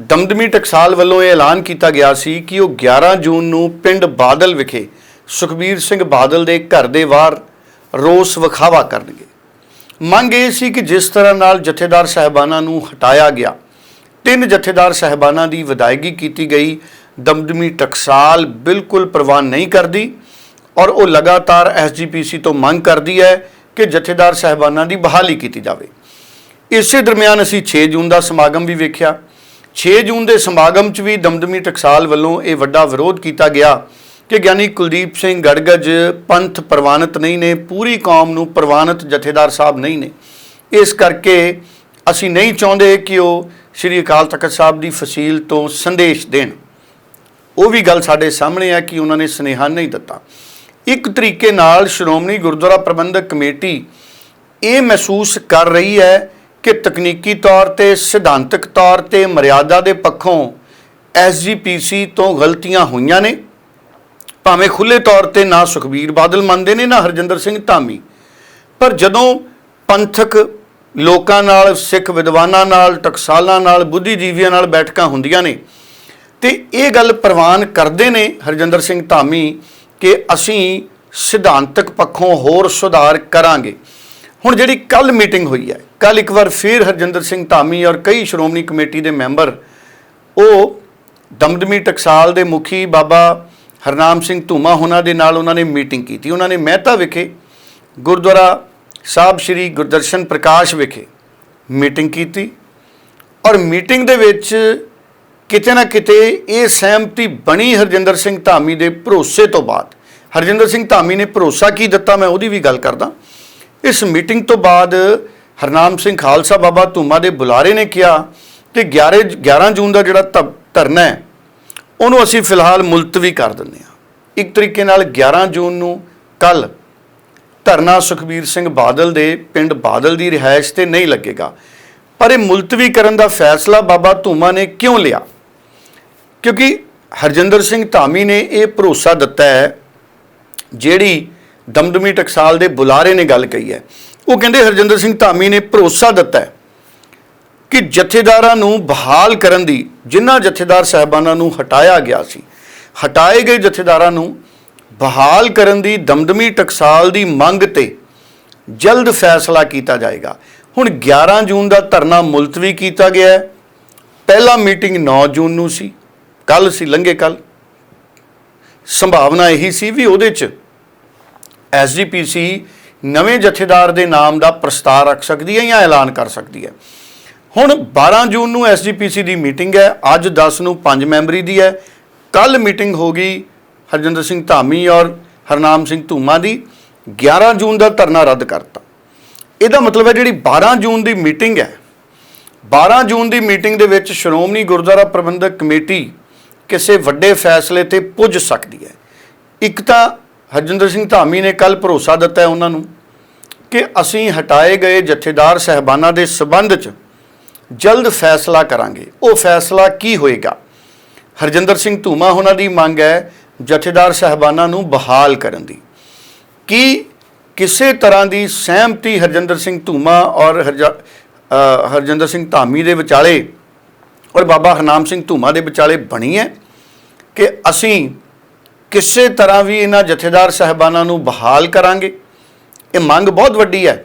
ਦਮਦਮੀ ਟਕਸਾਲ ਵੱਲੋਂ ਇਹ ਐਲਾਨ ਕੀਤਾ ਗਿਆ ਸੀ ਕਿ ਉਹ 11 ਜੂਨ ਨੂੰ ਪਿੰਡ ਬਾਦਲ ਵਿਖੇ ਸੁਖਬੀਰ ਸਿੰਘ ਬਾਦਲ ਦੇ ਘਰ ਦੇ ਬਾਹਰ ਰੋਸ ਵਿਖਾਵਾ ਕਰਨਗੇ। ਮੰਗ ਇਹ ਸੀ ਕਿ ਜਿਸ ਤਰ੍ਹਾਂ ਨਾਲ ਜਥੇਦਾਰ ਸਹਿਬਾਨਾਂ ਨੂੰ ਹਟਾਇਆ ਗਿਆ, ਤਿੰਨ ਜਥੇਦਾਰ ਸਹਿਬਾਨਾਂ ਦੀ ਵਿਦਾਇਗੀ ਕੀਤੀ ਗਈ, ਦਮਦਮੀ ਟਕਸਾਲ ਬਿਲਕੁਲ ਪ੍ਰਵਾਨ ਨਹੀਂ ਕਰਦੀ ਔਰ ਉਹ ਲਗਾਤਾਰ ਐਸਜੀਪੀਸੀ ਤੋਂ ਮੰਗ ਕਰਦੀ ਹੈ ਕਿ ਜਥੇਦਾਰ ਸਹਿਬਾਨਾਂ ਦੀ ਬਹਾਲੀ ਕੀਤੀ ਜਾਵੇ। ਇਸੇ ਦਰਮਿਆਨ ਅਸੀਂ 6 ਜੂਨ ਦਾ ਸਮਾਗਮ ਵੀ ਵੇਖਿਆ। 6 ਜੂਨ ਦੇ ਸਮਾਗਮ 'ਚ ਵੀ ਦਮਦਮੀ ਟਕਸਾਲ ਵੱਲੋਂ ਇਹ ਵੱਡਾ ਵਿਰੋਧ ਕੀਤਾ ਗਿਆ ਕਿ ਗਿਆਨੀ ਕੁਲਦੀਪ ਸਿੰਘ ਗੜਗਜ ਪੰਥ ਪ੍ਰਵਾਨਿਤ ਨਹੀਂ ਨੇ, ਪੂਰੀ ਕੌਮ ਨੂੰ ਪ੍ਰਵਾਨਿਤ ਜਥੇਦਾਰ ਸਾਹਿਬ ਨਹੀਂ ਨੇ। ਇਸ ਕਰਕੇ ਅਸੀਂ ਨਹੀਂ ਚਾਹੁੰਦੇ ਕਿ ਉਹ ਸ੍ਰੀ ਅਕਾਲ ਤਖਤ ਸਾਹਿਬ ਦੀ ਫਸੀਲ ਤੋਂ ਸੰਦੇਸ਼ ਦੇਣ। ਉਹ ਵੀ ਗੱਲ ਸਾਡੇ ਸਾਹਮਣੇ ਹੈ ਕਿ ਉਹਨਾਂ ਨੇ ਸੁਨੇਹਾ ਨਹੀਂ ਦਿੱਤਾ। ਇੱਕ ਤਰੀਕੇ ਨਾਲ ਸ਼੍ਰੋਮਣੀ ਗੁਰਦੁਆਰਾ ਪ੍ਰਬੰਧਕ ਕਮੇਟੀ ਇਹ ਮਹਿਸੂਸ ਕਰ ਰਹੀ ਹੈ ਕਿ ਤਕਨੀਕੀ ਤੌਰ ਤੇ, ਸਿਧਾਂਤਕ ਤੌਰ ਤੇ ਮਰਿਆਦਾ ਦੇ ਪੱਖੋਂ ਐਸਜੀਪੀਸੀ ਤੋਂ ਗਲਤੀਆਂ ਹੋਈਆਂ ਨੇ। ਭਾਵੇਂ ਖੁੱਲੇ ਤੌਰ ਤੇ ਨਾ ਸੁਖਬੀਰ ਬਾਦਲ ਮੰਨਦੇ ਨੇ, ਨਾ ਹਰਜਿੰਦਰ ਸਿੰਘ ਧਾਮੀ। ਪਰ ਜਦੋਂ ਪੰਥਕ ਲੋਕਾਂ ਨਾਲ, ਸਿੱਖ ਵਿਦਵਾਨਾਂ ਨਾਲ, ਟਕਸਾਲਾਂ ਨਾਲ, ਬੁੱਧੀਜੀਵੀਆਂ ਨਾਲ ਬੈਠਕਾਂ ਹੁੰਦੀਆਂ ਨੇ, ਤੇ ਇਹ ਗੱਲ ਪ੍ਰਵਾਨ ਕਰਦੇ ਨੇ ਹਰਜਿੰਦਰ ਸਿੰਘ ਧਾਮੀ ਕਿ ਅਸੀਂ ਸਿਧਾਂਤਕ ਪੱਖੋਂ ਹੋਰ ਸੁਧਾਰ ਕਰਾਂਗੇ। ਹੁਣ ਜਿਹੜੀ ਕੱਲ ਮੀਟਿੰਗ ਹੋਈ ਹੈ ਕੱਲ ਇੱਕ ਵਾਰ ਫਿਰ ਹਰਜਿੰਦਰ ਸਿੰਘ ਧਾਮੀ ਔਰ ਕਈ ਸ਼੍ਰੋਮਣੀ ਕਮੇਟੀ ਦੇ ਮੈਂਬਰ, ਉਹ ਦਮਦਮੀ ਟਕਸਾਲ ਦੇ ਮੁਖੀ ਬਾਬਾ ਹਰਨਾਮ ਸਿੰਘ ਧੂਮਾ ਉਹਨਾਂ ਦੇ ਨਾਲ ਉਹਨਾਂ ਨੇ ਮੀਟਿੰਗ ਕੀਤੀ। ਉਹਨਾਂ ਨੇ ਮਹਿਤਾ ਵਿਖੇ, ਗੁਰਦੁਆਰਾ ਸਾਹਿਬ ਸ੍ਰੀ ਗੁਰਦਰਸ਼ਨ ਪ੍ਰਕਾਸ਼ ਵਿਖੇ ਮੀਟਿੰਗ ਕੀਤੀ ਔਰ ਮੀਟਿੰਗ ਦੇ ਵਿੱਚ ਕਿਤੇ ਨਾ ਕਿਤੇ ਇਹ ਸਹਿਮਤੀ ਬਣੀ ਹਰਜਿੰਦਰ ਸਿੰਘ ਧਾਮੀ ਦੇ ਭਰੋਸੇ ਤੋਂ ਬਾਅਦ। ਹਰਜਿੰਦਰ ਸਿੰਘ ਧਾਮੀ ਨੇ ਭਰੋਸਾ ਕੀ ਦਿੱਤਾ? ਮੈਂ ਉਹਦੀ ਵੀ ਗੱਲ ਕਰਦਾ। ਇਸ ਮੀਟਿੰਗ ਤੋਂ ਬਾਅਦ ਹਰਨਾਮ ਸਿੰਘ ਖਾਲਸਾ ਬਾਬਾ ਧੂਮਾ ਦੇ ਬੁਲਾਰੇ ਨੇ ਕਿਹਾ ਕਿ 11 11 ਜੂਨ ਦਾ ਜਿਹੜਾ ਧਰ- ਧਰਨਾ ਹੈ ਉਹਨੂੰ ਅਸੀਂ ਫਿਲਹਾਲ ਮੁਲਤਵੀ ਕਰ ਦਿੰਦੇ ਹਾਂ। ਇੱਕ ਤਰੀਕੇ ਨਾਲ 11 ਜੂਨ ਨੂੰ ਕੱਲ ਧਰਨਾ ਸੁਖਬੀਰ ਸਿੰਘ ਬਾਦਲ ਦੇ ਪਿੰਡ ਬਾਦਲ ਦੀ ਰਿਹਾਇਸ਼ ਤੇ ਨਹੀਂ ਲੱਗੇਗਾ। ਪਰ ਇਹ ਮੁਲਤਵੀ ਕਰਨ ਦਾ ਫੈਸਲਾ ਬਾਬਾ ਧੂਮਾ ਨੇ ਕਿਉਂ ਲਿਆ? ਕਿਉਂਕਿ ਹਰਜਿੰਦਰ ਸਿੰਘ ਧਾਮੀ ਨੇ ਇਹ ਭਰੋਸਾ ਦਿੱਤਾ ਹੈ, ਜਿਹੜੀ ਦਮਦਮੀ ਟਕਸਾਲ ਦੇ ਬੁਲਾਰੇ ਨੇ ਗੱਲ ਕਹੀ ਹੈ। ਉਹ ਕਹਿੰਦੇ ਹਰਜਿੰਦਰ ਸਿੰਘ ਧਾਮੀ ਨੇ ਭਰੋਸਾ ਦਿੱਤਾ ਹੈ ਕਿ ਜਥੇਦਾਰਾਂ ਨੂੰ ਬਹਾਲ ਕਰਨ ਦੀ ਜਿਨ੍ਹਾਂ ਜਥੇਦਾਰ ਸਾਹਿਬਾਨਾਂ ਨੂੰ ਹਟਾਇਆ ਗਿਆ ਸੀ। ਹਟਾਏ ਗਏ ਜਥੇਦਾਰਾਂ ਨੂੰ ਬਹਾਲ ਕਰਨ ਦੀ, ਦਮਦਮੀ ਟਕਸਾਲ ਦੀ ਮੰਗ ਤੇ ਜਲਦ ਫੈਸਲਾ ਕੀਤਾ ਜਾਏਗਾ। ਹੁਣ 11 ਜੂਨ ਦਾ ਧਰਨਾ ਮੁਲਤਵੀ ਕੀਤਾ ਗਿਆ ਹੈ। ਪਹਿਲਾ ਮੀਟਿੰਗ 9 ਜੂਨ ਨੂੰ ਸੀ। ਕੱਲ ਸੀ, ਲੰਘੇ ਕੱਲ ਸੰਭਾਵਨਾ ਇਹੀ ਸੀ ਵੀ ਉਹਦੇ 'ਚ ਐਸਜੀਪੀਸੀ ਨਵੇਂ ਜਥੇਦਾਰ ਦੇ ਨਾਮ ਦਾ ਪ੍ਰਸਤਾਵ ਰੱਖ ਸਕਦੀ ਹੈ ਜਾਂ ਐਲਾਨ ਕਰ ਸਕਦੀ ਹੈ। ਹੁਣ 12 ਜੂਨ ਨੂੰ ਐਸਜੀਪੀਸੀ ਦੀ ਮੀਟਿੰਗ ਹੈ, ਅੱਜ 10 ਨੂੰ 5 ਮੈਂਬਰੀ ਦੀ ਹੈ। ਕੱਲ ਮੀਟਿੰਗ ਹੋ ਗਈ ਹਰਜਿੰਦਰ ਸਿੰਘ ਧਾਮੀ ਔਰ ਹਰਨਾਮ ਸਿੰਘ ਧੂਮਾ ਦੀ। 11 ਜੂਨ ਦਾ ਧਰਨਾ ਰੱਦ ਕਰਤਾ। ਇਹਦਾ ਮਤਲਬ ਹੈ ਜਿਹੜੀ 12 ਜੂਨ ਦੀ ਮੀਟਿੰਗ ਹੈ 12 ਜੂਨ ਦੀ ਮੀਟਿੰਗ ਦੇ ਵਿੱਚ ਸ਼੍ਰੋਮਣੀ ਗੁਰਦੁਆਰਾ ਪ੍ਰਬੰਧਕ ਕਮੇਟੀ ਕਿਸੇ ਵੱਡੇ ਫੈਸਲੇ ਤੇ ਪੁੱਜ ਸਕਦੀ ਹੈ। ਇੱਕ ਤਾਂ ਹਰਜਿੰਦਰ ਸਿੰਘ ਧਾਮੀ ਨੇ ਕੱਲ ਭਰੋਸਾ ਦਿੱਤਾ ਹੈ ਉਹਨਾਂ ਨੂੰ ਕਿ ਅਸੀਂ ਹਟਾਏ ਗਏ ਜਥੇਦਾਰ ਸਹਿਬਾਨਾਂ ਦੇ ਸਬੰਧ 'ਚ ਜਲਦ ਫੈਸਲਾ ਕਰਾਂਗੇ। ਉਹ ਫੈਸਲਾ ਕੀ ਹੋਏਗਾ? ਹਰਜਿੰਦਰ ਸਿੰਘ ਧੂਮਾ ਉਹਨਾਂ ਦੀ ਮੰਗ ਹੈ ਜਥੇਦਾਰ ਸਹਿਬਾਨਾਂ ਨੂੰ ਬਹਾਲ ਕਰਨ ਦੀ। ਕੀ ਕਿਸੇ ਤਰ੍ਹਾਂ ਦੀ ਸਹਿਮਤੀ ਹਰਜਿੰਦਰ ਸਿੰਘ ਧੂਮਾ ਔਰ ਹਰਜ- ਹਰਜਿੰਦਰ ਸਿੰਘ ਧਾਮੀ ਦੇ ਵਿਚਾਲੇ ਔਰ ਬਾਬਾ ਹਰਨਾਮ ਸਿੰਘ ਧੂਮਾ ਦੇ ਵਿਚਾਲੇ ਬਣੀ ਹੈ ਕਿ ਅਸੀਂ ਕਿਸੇ ਤਰ੍ਹਾਂ ਵੀ ਇਹਨਾਂ ਜਥੇਦਾਰ ਸਹਿਬਾਨਾਂ ਨੂੰ ਬਹਾਲ ਕਰਾਂਗੇ? ਇਹ ਮੰਗ ਬਹੁਤ ਵੱਡੀ ਹੈ।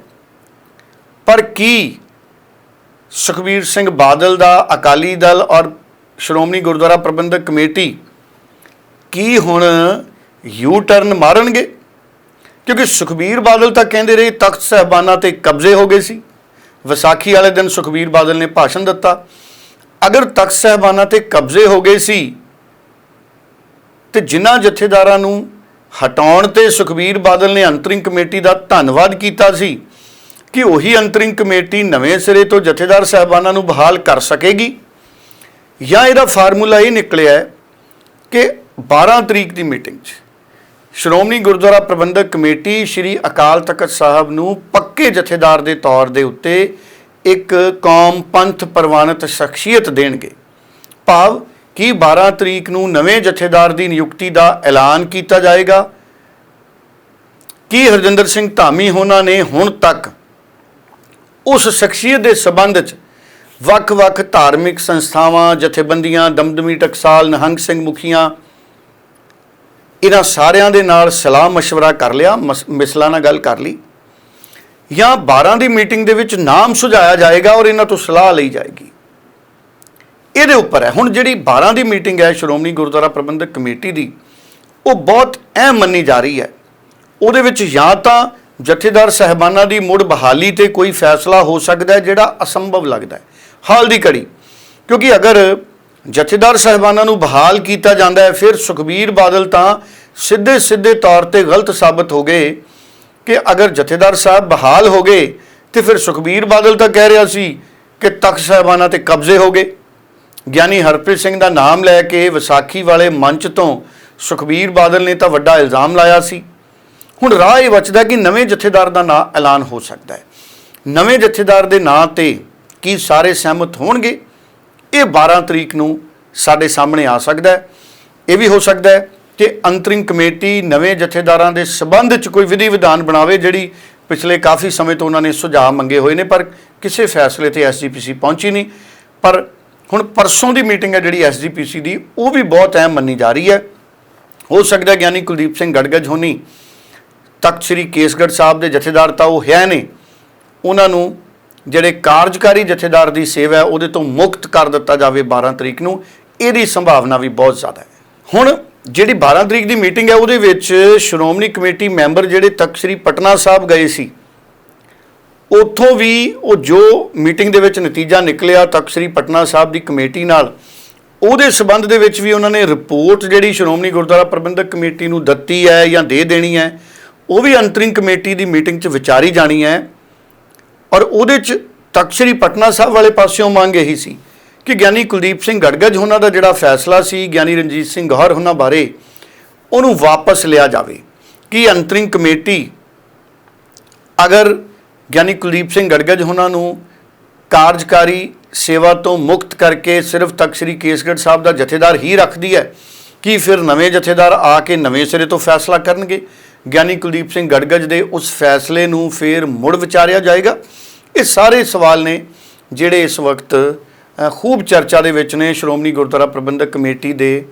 ਪਰ ਕੀ ਸੁਖਬੀਰ ਸਿੰਘ ਬਾਦਲ ਦਾ ਅਕਾਲੀ ਦਲ ਔਰ ਸ਼੍ਰੋਮਣੀ ਗੁਰਦੁਆਰਾ ਪ੍ਰਬੰਧਕ ਕਮੇਟੀ ਕੀ ਹੁਣ ਯੂ ਟਰਨ ਮਾਰਨਗੇ? ਕਿਉਂਕਿ ਸੁਖਬੀਰ ਬਾਦਲ ਤਾਂ ਕਹਿੰਦੇ ਰਹੇ ਤਖਤ ਸਹਿਬਾਨਾਂ ਤੇ ਕਬਜ਼ੇ ਹੋ ਗਏ ਸੀ। ਵਿਸਾਖੀ ਵਾਲੇ ਦਿਨ ਸੁਖਬੀਰ ਬਾਦਲ ਨੇ ਭਾਸ਼ਣ ਦਿੱਤਾ, ਅਗਰ ਤਖਤ ਸਹਿਬਾਨਾਂ ਤੇ ਕਬਜ਼ੇ ਹੋ ਗਏ ਸੀ, ਤੇ ਜਿਨ੍ਹਾਂ ਜਥੇਦਾਰਾਂ ਨੂੰ ਹਟਾਉਣ ਤੇ ਸੁਖਬੀਰ ਬਾਦਲ ਨੇ ਅੰਤਰਿੰਗ ਕਮੇਟੀ ਦਾ ਧੰਨਵਾਦ ਕੀਤਾ ਸੀ ਕਿ ਉਹੀ ਅੰਤਰਿੰਗ ਕਮੇਟੀ ਨਵੇਂ ਸਿਰੇ ਤੋਂ ਜਥੇਦਾਰ ਸਾਹਿਬਾਨਾਂ ਨੂੰ ਬਹਾਲ ਕਰ ਸਕੇਗੀ? ਜਾਂ ਇਹਦਾ ਫਾਰਮੂਲਾ ਇਹ ਨਿਕਲਿਆ ਹੈ ਕਿ 12 ਤਰੀਕ ਦੀ ਮੀਟਿੰਗ 'ਚ ਸ਼੍ਰੋਮਣੀ ਗੁਰਦੁਆਰਾ ਪ੍ਰਬੰਧਕ ਕਮੇਟੀ ਸ੍ਰੀ ਅਕਾਲ ਤਖਤ ਸਾਹਿਬ ਨੂੰ ਪੱਕੇ ਜਥੇਦਾਰ ਦੇ ਤੌਰ ਦੇ ਉੱਤੇ ਇੱਕ ਕੌਮ ਪੰਥ ਪ੍ਰਵਾਨਿਤ ਸ਼ਖਸੀਅਤ ਦੇਣਗੇ। ਭਾਵ ਕਿ 12 ਤਰੀਕ ਨੂੰ ਨਵੇਂ ਜਥੇਦਾਰ ਦੀ ਨਿਯੁਕਤੀ ਦਾ ਐਲਾਨ ਕੀਤਾ ਜਾਏਗਾ। ਕੀ ਹਰਜਿੰਦਰ ਸਿੰਘ ਧਾਮੀ ਹੋਣਾ ਨੇ ਹੁਣ ਤੱਕ ਉਸ ਸ਼ਖਸੀਅਤ ਦੇ ਸਬੰਧ 'ਚ ਵੱਖ-ਵੱਖ ਧਾਰਮਿਕ ਸੰਸਥਾਵਾਂ ਜਥੇਬੰਦੀਆਂ ਦਮਦਮੀ ਟਕਸਾਲ ਨਿਹੰਗ ਸਿੰਘ ਮੁਖੀਆਂ ਇਹਨਾਂ ਸਾਰਿਆਂ ਦੇ ਨਾਲ ਸਲਾਹ مشورہ ਕਰ ਲਿਆ ਮਸ- ਮਿਸਲਾਂ ਨਾਲ ਗੱਲ ਕਰ ਲਈ ਜਾਂ 12 ਦੀ ਮੀਟਿੰਗ ਦੇ ਵਿੱਚ ਨਾਮ ਸੁਝਾਇਆ ਜਾਏਗਾ ਔਰ ਇਹਨਾਂ ਤੋਂ ਸਲਾਹ ਲਈ ਜਾਏਗੀ ਇਹਦੇ ਉੱਪਰ ਹੈ ਹੁਣ ਜਿਹੜੀ 12 ਦੀ ਮੀਟਿੰਗ ਹੈ ਸ਼੍ਰੋਮਣੀ ਗੁਰਦੁਆਰਾ ਪ੍ਰਬੰਧਕ ਕਮੇਟੀ ਦੀ ਉਹ ਬਹੁਤ ਅਹਿਮ ਮੰਨੀ ਜਾ ਰਹੀ ਹੈ ਉਹਦੇ ਵਿੱਚ ਜਾਂ ਤਾਂ ਜਥੇਦਾਰ ਸਹਿਬਾਨਾਂ ਦੀ ਮੁੜ ਬਹਾਲੀ ਤੇ ਕੋਈ ਫੈਸਲਾ ਹੋ ਸਕਦਾ ਹੈ ਜਿਹੜਾ ਅਸੰਭਵ ਲੱਗਦਾ ਹੈ? ਹਾਲ ਦੀ ਘੜੀ। ਕਿਉਂਕਿ ਅਗਰ ਜਥੇਦਾਰ ਸਹਿਬਾਨਾਂ ਨੂੰ ਬਹਾਲ ਕੀਤਾ ਜਾਂਦਾ ਹੈ, ਫਿਰ ਸੁਖਬੀਰ ਬਾਦਲ ਤਾਂ ਸਿੱਧੇ ਸਿੱਧੇ ਤੌਰ ਤੇ ਗਲਤ ਸਾਬਤ ਹੋ ਗਏ ਕਿ ਅਗਰ ਜਥੇਦਾਰ ਸਾਹਿਬ ਬਹਾਲ ਹੋ ਗਏ, ਤੇ ਫਿਰ ਸੁਖਬੀਰ ਬਾਦਲ ਤਾਂ ਕਹਿ ਰਿਹਾ ਸੀ ਕਿ ਤਖਤ ਸਾਹਿਬਾਨਾਂ ਤੇ ਕਬਜ਼ੇ ਹੋ ਗਏ। ਗਿਆਨੀ ਹਰਪ੍ਰੀਤ ਸਿੰਘ ਦਾ ਨਾਮ ਲੈ ਕੇ ਵਿਸਾਖੀ ਵਾਲੇ ਮੰਚ ਤੋਂ ਸੁਖਬੀਰ ਬਾਦਲ ਨੇ ਤਾਂ ਵੱਡਾ ਇਲਜ਼ਾਮ ਲਾਇਆ ਸੀ। ਹੁਣ ਰਾਹ ਇਹ ਬਚਦਾ ਕਿ ਨਵੇਂ ਜਥੇਦਾਰ ਦਾ ਨਾਂ ਐਲਾਨ ਹੋ ਸਕਦਾ ਹੈ। ਨਵੇਂ ਜਥੇਦਾਰ ਦੇ ਨਾਂ ਤੇ ਕੀ ਸਾਰੇ ਸਹਿਮਤ ਹੋਣਗੇ? ਇਹ 12 ਤਰੀਕ ਨੂੰ ਸਾਡੇ ਸਾਹਮਣੇ ਆ ਸਕਦਾ ਹੈ। ਇਹ ਵੀ ਹੋ ਸਕਦਾ ਹੈ ਕਿ ਅੰਤਰਿਮ ਕਮੇਟੀ ਨਵੇਂ ਜਥੇਦਾਰਾਂ ਦੇ ਸਬੰਧ 'ਚ ਕੋਈ ਵਿਧੀ ਵਿਧਾਨ ਬਣਾਵੇ ਜਿਹੜੀ ਪਿਛਲੇ ਕਾਫੀ ਸਮੇਂ ਤੋਂ ਉਹਨਾਂ ਨੇ ਸੁਝਾਅ ਮੰਗੇ ਹੋਏ ਨੇ, ਪਰ ਕਿਸੇ ਫੈਸਲੇ ਤੇ ਐਸਜੀਪੀਸੀ ਪਹੁੰਚੀ ਨਹੀਂ। ਪਰ ਹੁਣ ਪਰਸੋਂ ਦੀ ਮੀਟਿੰਗ ਹੈ ਜਿਹੜੀ ਐਸਜੀਪੀਸੀ ਦੀ, ਉਹ ਵੀ ਬਹੁਤ ਅਹਿਮ ਮੰਨੀ ਜਾ ਰਹੀ ਹੈ। ਹੋ ਸਕਦਾ ਗਿਆਨੀ ਕੁਲਦੀਪ ਸਿੰਘ ਗੜਗੜ ਹੋਣੀ ਤਖਤ ਸ੍ਰੀ ਕੇਸਗੜ੍ਹ ਸਾਹਿਬ ਦੇ ਜਥੇਦਾਰ ਤਾਂ ਉਹ ਹੈ ਨੇ ਉਹਨਾਂ ਨੂੰ ਜਿਹੜੇ ਕਾਰਜਕਾਰੀ ਜਥੇਦਾਰ ਦੀ ਸੇਵਾ ਉਹਦੇ ਤੋਂ ਮੁਕਤ ਕਰ ਦਿੱਤਾ ਜਾਵੇ 12 ਤਰੀਕ ਨੂੰ, ਇਹਦੀ ਸੰਭਾਵਨਾ ਵੀ ਬਹੁਤ ਜ਼ਿਆਦਾ ਹੈ। ਹੁਣ ਜਿਹੜੀ 12 ਤਰੀਕ ਦੀ ਮੀਟਿੰਗ ਹੈ, ਉਹਦੇ ਵਿੱਚ ਸ਼੍ਰੋਮਣੀ ਕਮੇਟੀ ਮੈਂਬਰ ਜਿਹੜੇ ਤਖਤ ਸ੍ਰੀ ਪਟਨਾ ਸਾਹਿਬ ਗਏ ਸੀ, ਉੱਥੋਂ ਵੀ ਉਹ ਜੋ ਮੀਟਿੰਗ ਦੇ ਵਿੱਚ ਨਤੀਜਾ ਨਿਕਲਿਆ ਤਖਤ ਸ੍ਰੀ ਪਟਨਾ ਸਾਹਿਬ ਦੀ ਕਮੇਟੀ ਨਾਲ, ਉਹਦੇ ਸਬੰਧ ਦੇ ਵਿੱਚ ਵੀ ਉਹਨਾਂ ਨੇ ਰਿਪੋਰਟ ਜਿਹੜੀ ਸ਼੍ਰੋਮਣੀ ਗੁਰਦੁਆਰਾ ਪ੍ਰਬੰਧਕ ਕਮੇਟੀ ਨੂੰ ਦਿੱਤੀ ਹੈ ਜਾਂ ਦੇ ਦੇਣੀ ਹੈ ਉਹ ਵੀ ਅੰਤਰਿੰਗ ਕਮੇਟੀ ਦੀ ਮੀਟਿੰਗ 'ਚ ਵਿਚਾਰੀ ਜਾਣੀ ਹੈ। ਔਰ ਉਹਦੇ 'ਚ ਤਖਤ ਸ੍ਰੀ ਪਟਨਾ ਸਾਹਿਬ ਵਾਲੇ ਪਾਸਿਓਂ ਮੰਗ ਇਹੀ ਸੀ ਕਿ ਗਿਆਨੀ ਕੁਲਦੀਪ ਸਿੰਘ ਗੜਗੜ ਉਹਨਾਂ ਦਾ ਜਿਹੜਾ ਫੈਸਲਾ ਸੀ, ਗਿਆਨੀ ਰਣਜੀਤ ਸਿੰਘ ਗੌਹਰ ਉਹਨਾਂ ਬਾਰੇ ਉਹਨੂੰ ਵਾਪਸ ਲਿਆ ਜਾਵੇ ਕਿ ਅੰਤਰਿੰਗ ਕਮੇਟੀ ਅਗਰ ਗਿਆਨੀ ਕੁਲਦੀਪ ਸਿੰਘ ਗੜਗੜ ਉਹਨਾਂ ਨੂੰ ਕਾਰਜਕਾਰੀ ਸੇਵਾ ਤੋਂ ਮੁਕਤ ਕਰਕੇ ਸਿਰਫ ਤਖਤ ਸ੍ਰੀ ਕੇਸਗੜ੍ਹ ਸਾਹਿਬ ਦਾ ਜਥੇਦਾਰ ਹੀ ਰੱਖਦੀ ਹੈ, ਕਿ ਫਿਰ ਨਵੇਂ ਜਥੇਦਾਰ ਆ ਕੇ ਨਵੇਂ ਸਿਰੇ ਤੋਂ ਫੈਸਲਾ ਕਰਨਗੇ? ਗਿਆਨੀ ਕੁਲਦੀਪ ਸਿੰਘ ਗੜਗੜ ਦੇ ਉਸ ਫੈਸਲੇ ਨੂੰ ਫਿਰ ਮੁੜ ਵਿਚਾਰਿਆ ਜਾਏਗਾ। ਇਹ ਸਾਰੇ ਸਵਾਲ ਨੇ ਜਿਹੜੇ ਇਸ ਵਕਤ ਖੂਬ ਚਰਚਾ ਦੇ ਵਿੱਚ ਨੇ। ਸ਼੍ਰੋਮਣੀ ਗੁਰਦੁਆਰਾ ਪ੍ਰਬੰਧਕ ਕਮੇਟੀ ਦੇ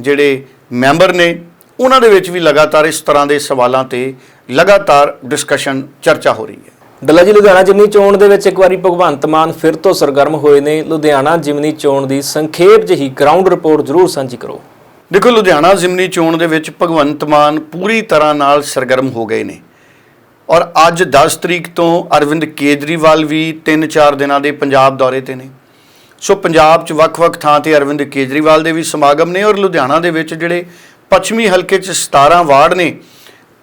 ਜਿਹੜੇ ਮੈਂਬਰ ਨੇ, ਉਹਨਾਂ ਦੇ ਵਿੱਚ ਵੀ ਲਗਾਤਾਰ ਇਸ ਤਰ੍ਹਾਂ ਦੇ ਸਵਾਲਾਂ ਤੇ ਲਗਾਤਾਰ ਡਿਸਕਸ਼ਨ, ਚਰਚਾ ਹੋ ਰਹੀ ਹੈ। ਡੱਲਾ ਜੀ, ਲੁਧਿਆਣਾ ਜਿਮਨੀ ਚੋਣ ਦੇ ਵਿੱਚ ਇੱਕ ਵਾਰੀ ਭਗਵੰਤ ਮਾਨ ਫਿਰ ਤੋਂ ਸਰਗਰਮ ਹੋਏ ਨੇ। ਲੁਧਿਆਣਾ ਜਿਮਨੀ ਚੋਣ ਦੀ ਸੰਖੇਪ ਜਿਹੀ ਗਰਾਊਂਡ ਰਿਪੋਰਟ ਜ਼ਰੂਰ ਸਾਂਝੀ ਕਰੋ। ਦੇਖੋ, ਲੁਧਿਆਣਾ ਜ਼ਿਮਨੀ ਚੋਣ ਦੇ ਵਿੱਚ ਭਗਵੰਤ ਮਾਨ ਪੂਰੀ ਤਰ੍ਹਾਂ ਨਾਲ ਸਰਗਰਮ ਹੋ ਗਏ ਨੇ। ਔਰ ਅੱਜ 10 ਤਰੀਕ ਤੋਂ ਅਰਵਿੰਦ ਕੇਜਰੀਵਾਲ ਵੀ 3-4 ਦਿਨਾਂ ਦੇ ਪੰਜਾਬ ਦੌਰੇ ਤੇ ਨੇ। ਸੋ ਪੰਜਾਬ 'ਚ ਵੱਖ-ਵੱਖ ਥਾਂ ਤੇ ਅਰਵਿੰਦ ਕੇਜਰੀਵਾਲ ਦੇ ਵੀ ਸਮਾਗਮ ਨੇ ਔਰ ਲੁਧਿਆਣਾ ਦੇ ਵਿੱਚ ਜਿਹੜੇ ਪੱਛਮੀ ਹਲਕੇ 'ਚ 17 ਵਾਰਡ ਨੇ,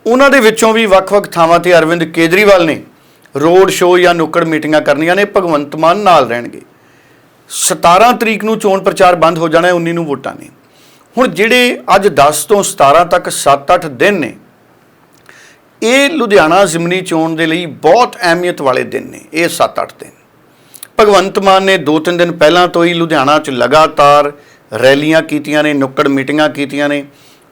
ਉਹਨਾਂ ਦੇ ਵਿੱਚੋਂ ਵੀ ਵੱਖ-ਵੱਖ ਥਾਵਾਂ ਤੇ ਅਰਵਿੰਦ ਕੇਜਰੀਵਾਲ ਨੇ ਰੋਡ ਸ਼ੋਅ ਜਾਂ ਨੁੱਕੜ ਮੀਟਿੰਗਾਂ ਕਰਨੀਆਂ ਨੇ, ਭਗਵੰਤ ਮਾਨ ਨਾਲ ਰਹਿਣਗੇ। 17 ਤਰੀਕ ਨੂੰ ਚੋਣ ਪ੍ਰਚਾਰ ਬੰਦ ਹੋ ਜਾਣਾ ਹੈ 19 ਨੂੰ ਵੋਟਾਂ ਨੇ। ਹੁਣ ਜਿਹੜੇ ਅੱਜ 10 ਤੋਂ 17 ਤੱਕ 7-8 ਦਿਨ ਨੇ, ਇਹ ਲੁਧਿਆਣਾ ਜ਼ਿਮਨੀ ਚੋਣ ਦੇ ਲਈ ਬਹੁਤ ਅਹਿਮੀਅਤ ਵਾਲੇ ਦਿਨ ਨੇ, ਇਹ 7-8 ਦਿਨ। ਭਗਵੰਤ ਮਾਨ ਨੇ 2-3 ਦਿਨ ਪਹਿਲਾਂ ਤੋਂ ਹੀ ਲੁਧਿਆਣਾ 'ਚ ਲਗਾਤਾਰ ਰੈਲੀਆਂ ਕੀਤੀਆਂ ਨੇ, ਨੁੱਕੜ ਮੀਟਿੰਗਾਂ ਕੀਤੀਆਂ ਨੇ,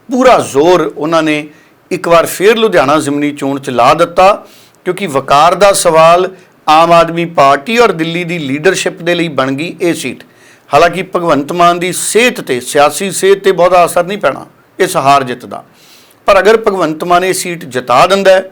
ਪੂਰਾ ਜ਼ੋਰ ਉਹਨਾਂ ਨੇ ਇੱਕ ਵਾਰ ਫੇਰ ਲੁਧਿਆਣਾ ਜ਼ਿਮਨੀ ਚੋਣ 'ਚ ਲਾ ਦਿੱਤਾ, ਕਿਉਂਕਿ ਵਕਾਰ ਦਾ ਸਵਾਲ ਆਮ ਆਦਮੀ ਪਾਰਟੀ ਔਰ ਦਿੱਲੀ ਦੀ ਲੀਡਰਸ਼ਿਪ ਦੇ ਲਈ ਬਣ ਗਈ ਇਹ ਸੀਟ। ਹਾਲਾਂਕਿ ਭਗਵੰਤ ਮਾਨ ਦੀ ਸਿਹਤ ਤੇ, ਸਿਆਸੀ ਸਿਹਤ ਤੇ ਬਹੁਤਾ ਅਸਰ ਨਹੀਂ ਪੈਣਾ, ਇਸ ਹਾਰ ਜਿੱਤ ਦਾ। ਪਰ ਅਗਰ ਭਗਵੰਤ ਮਾਨ ਇਹ ਸੀਟ ਜਿਤਾ ਦਿੰਦਾ ਹੈ,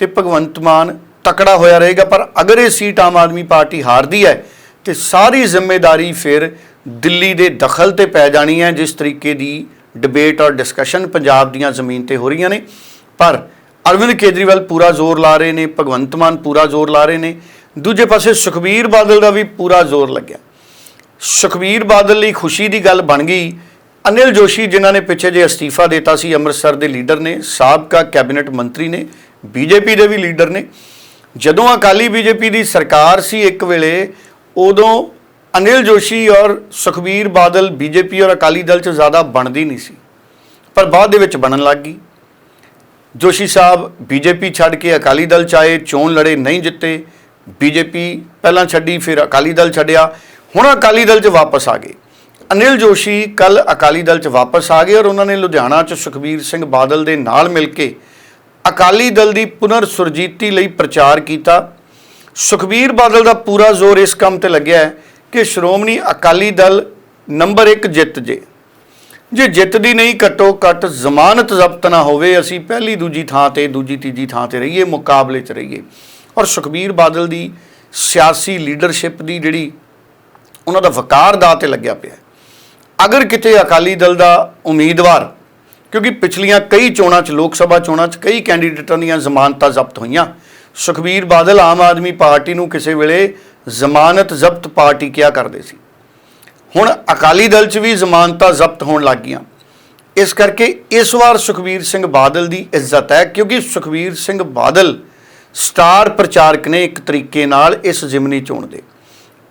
ਤੇ ਭਗਵੰਤ ਮਾਨ ਤਕੜਾ ਹੋਇਆ ਰਹੇਗਾ। ਪਰ ਅਗਰ ਇਹ ਸੀਟ ਆਮ ਆਦਮੀ ਪਾਰਟੀ ਹਾਰਦੀ ਹੈ, ਤੇ ਸਾਰੀ ਜ਼ਿੰਮੇਵਾਰੀ ਫਿਰ ਦਿੱਲੀ ਦੇ ਦਖਲ ਤੇ ਪੈ ਜਾਣੀ ਹੈ, ਜਿਸ ਤਰੀਕੇ ਦੀ ਡਿਬੇਟ ਔਰ ਡਿਸਕਸ਼ਨ ਪੰਜਾਬ ਦੀਆਂ ਜ਼ਮੀਨ ਤੇ ਹੋ ਰਹੀਆਂ ਨੇ। ਪਰ ਅਰਵਿੰਦ ਕੇਜਰੀਵਾਲ ਪੂਰਾ ਜ਼ੋਰ ਲਾ ਰਹੇ ਨੇ, ਭਗਵੰਤ ਮਾਨ ਪੂਰਾ ਜ਼ੋਰ ਲਾ ਰਹੇ ਨੇ। ਦੂਜੇ ਪਾਸੇ ਸੁਖਬੀਰ ਬਾਦਲ ਦਾ ਵੀ ਪੂਰਾ ਜ਼ੋਰ ਲੱਗਿਆ। ਸੁਖਬੀਰ ਬਾਦਲ ਲਈ ਖੁਸ਼ੀ ਦੀ ਗੱਲ ਬਣ ਗਈ। ਅਨਿਲ ਜੋਸ਼ੀ, ਜਿਨ੍ਹਾਂ ਨੇ ਪਿੱਛੇ ਜੇ ਅਸਤੀਫਾ ਦਿੱਤਾ ਸੀ, ਅੰਮ੍ਰਿਤਸਰ ਦੇ ਲੀਡਰ ਨੇ, ਸਾਬਕਾ ਕੈਬਨਿਟ ਮੰਤਰੀ ਨੇ, ਬੀਜੇਪੀ ਦੇ ਵੀ ਲੀਡਰ ਨੇ। ਜਦੋਂ ਅਕਾਲੀ ਬੀਜੇਪੀ ਦੀ ਸਰਕਾਰ ਸੀ ਇੱਕ ਵੇਲੇ, ਉਦੋਂ ਅਨਿਲ ਜੋਸ਼ੀ ਔਰ ਸੁਖਬੀਰ ਬਾਦਲ ਬੀਜੇਪੀ ਔਰ ਅਕਾਲੀ ਦਲ 'ਚ ਜ਼ਿਆਦਾ ਬਣਦੀ ਨਹੀਂ ਸੀ, ਪਰ ਬਾਅਦ ਦੇ ਵਿੱਚ ਬਣਨ ਲੱਗ ਗਈ। ਜੋਸ਼ੀ ਸਾਹਿਬ ਬੀਜੇਪੀ ਛੱਡ ਕੇ ਅਕਾਲੀ ਦਲ ਚ ਆਏ, ਚੋਣ ਲੜੇ ਨਹੀਂ ਜਿੱਤੇ। ਬੀਜੇਪੀ ਪਹਿਲਾਂ ਛੱਡੀ, ਫਿਰ ਅਕਾਲੀ ਦਲ ਛੱਡਿਆ। ਹੁਣ ਅਕਾਲੀ ਦਲ ਚ ਵਾਪਸ ਆ ਗਏ। ਅਨਿਲ ਜੋਸ਼ੀ ਕੱਲ ਅਕਾਲੀ ਦਲ ਚ ਵਾਪਸ ਆ ਗਏ ਔਰ ਉਹਨਾਂ ਨੇ ਲੁਧਿਆਣਾ ਚ ਸੁਖਬੀਰ ਸਿੰਘ ਬਾਦਲ ਦੇ ਨਾਲ ਮਿਲ ਕੇ ਅਕਾਲੀ ਦਲ ਦੀ ਪੁਨਰ ਸੁਰਜੀਤੀ ਲਈ ਪ੍ਰਚਾਰ ਕੀਤਾ। ਸੁਖਬੀਰ ਬਾਦਲ ਦਾ ਪੂਰਾ ਜ਼ੋਰ ਇਸ ਕੰਮ ਤੇ ਲੱਗਿਆ ਹੈ ਕਿ ਸ਼੍ਰੋਮਣੀ ਅਕਾਲੀ ਦਲ ਨੰਬਰ 1 ਜਿੱਤ ਜੇ। ਜੇ ਜਿੱਤਦੀ ਨਹੀਂ ਘੱਟੋ ਘੱਟ ਜ਼ਮਾਨਤ ਜ਼ਬਤ ਨਾ ਹੋਵੇ, ਅਸੀਂ ਪਹਿਲੀ ਦੂਜੀ ਥਾਂ ਤੇ, ਦੂਜੀ ਤੀਜੀ ਥਾਂ ਤੇ ਰਹੀਏ, ਮੁਕਾਬਲੇ 'ਚ ਰਹੀਏ। ਔਰ ਸੁਖਬੀਰ ਬਾਦਲ ਦੀ ਸਿਆਸੀ ਲੀਡਰਸ਼ਿਪ ਦੀ ਜਿਹੜੀ ਉਹਨਾਂ ਦਾ ਵਕਾਰ ਦਾ ਤੇ ਲੱਗਿਆ ਪਿਆ ਅਗਰ ਕਿਤੇ ਅਕਾਲੀ ਦਲ ਦਾ ਉਮੀਦਵਾਰ, ਕਿਉਂਕਿ ਪਿਛਲੀਆਂ ਕਈ ਚੋਣਾਂ 'ਚ, ਲੋਕ ਸਭਾ ਚੋਣਾਂ 'ਚ ਕਈ ਕੈਂਡੀਡੇਟਾਂ ਦੀਆਂ ਜ਼ਮਾਨਤਾਂ ਜ਼ਬਤ ਹੋਈਆਂ, ਸੁਖਬੀਰ ਬਾਦਲ ਆਮ ਆਦਮੀ ਪਾਰਟੀ ਨੂੰ ਕਿਸੇ ਵੇਲੇ ਜ਼ਮਾਨਤ ਜ਼ਬਤ ਪਾਰਟੀ ਕਿਹਾ ਕਰਦੇ ਸੀ? ਹੁਣ ਅਕਾਲੀ ਦਲ 'ਚ ਵੀ ਜ਼ਮਾਨਤਾਂ ਜ਼ਬਤ ਹੋਣ ਲੱਗ ਗਈਆਂ। ਇਸ ਕਰਕੇ ਇਸ ਵਾਰ ਸੁਖਬੀਰ ਸਿੰਘ ਬਾਦਲ ਦੀ ਇੱਜ਼ਤ ਹੈ, ਕਿਉਂਕਿ ਸੁਖਬੀਰ ਸਿੰਘ ਬਾਦਲ ਸਟਾਰ ਪ੍ਰਚਾਰਕ ਨੇ ਇੱਕ ਤਰੀਕੇ ਨਾਲ ਇਸ ਜ਼ਿਮਨੀ ਚੋਣ ਦੇ।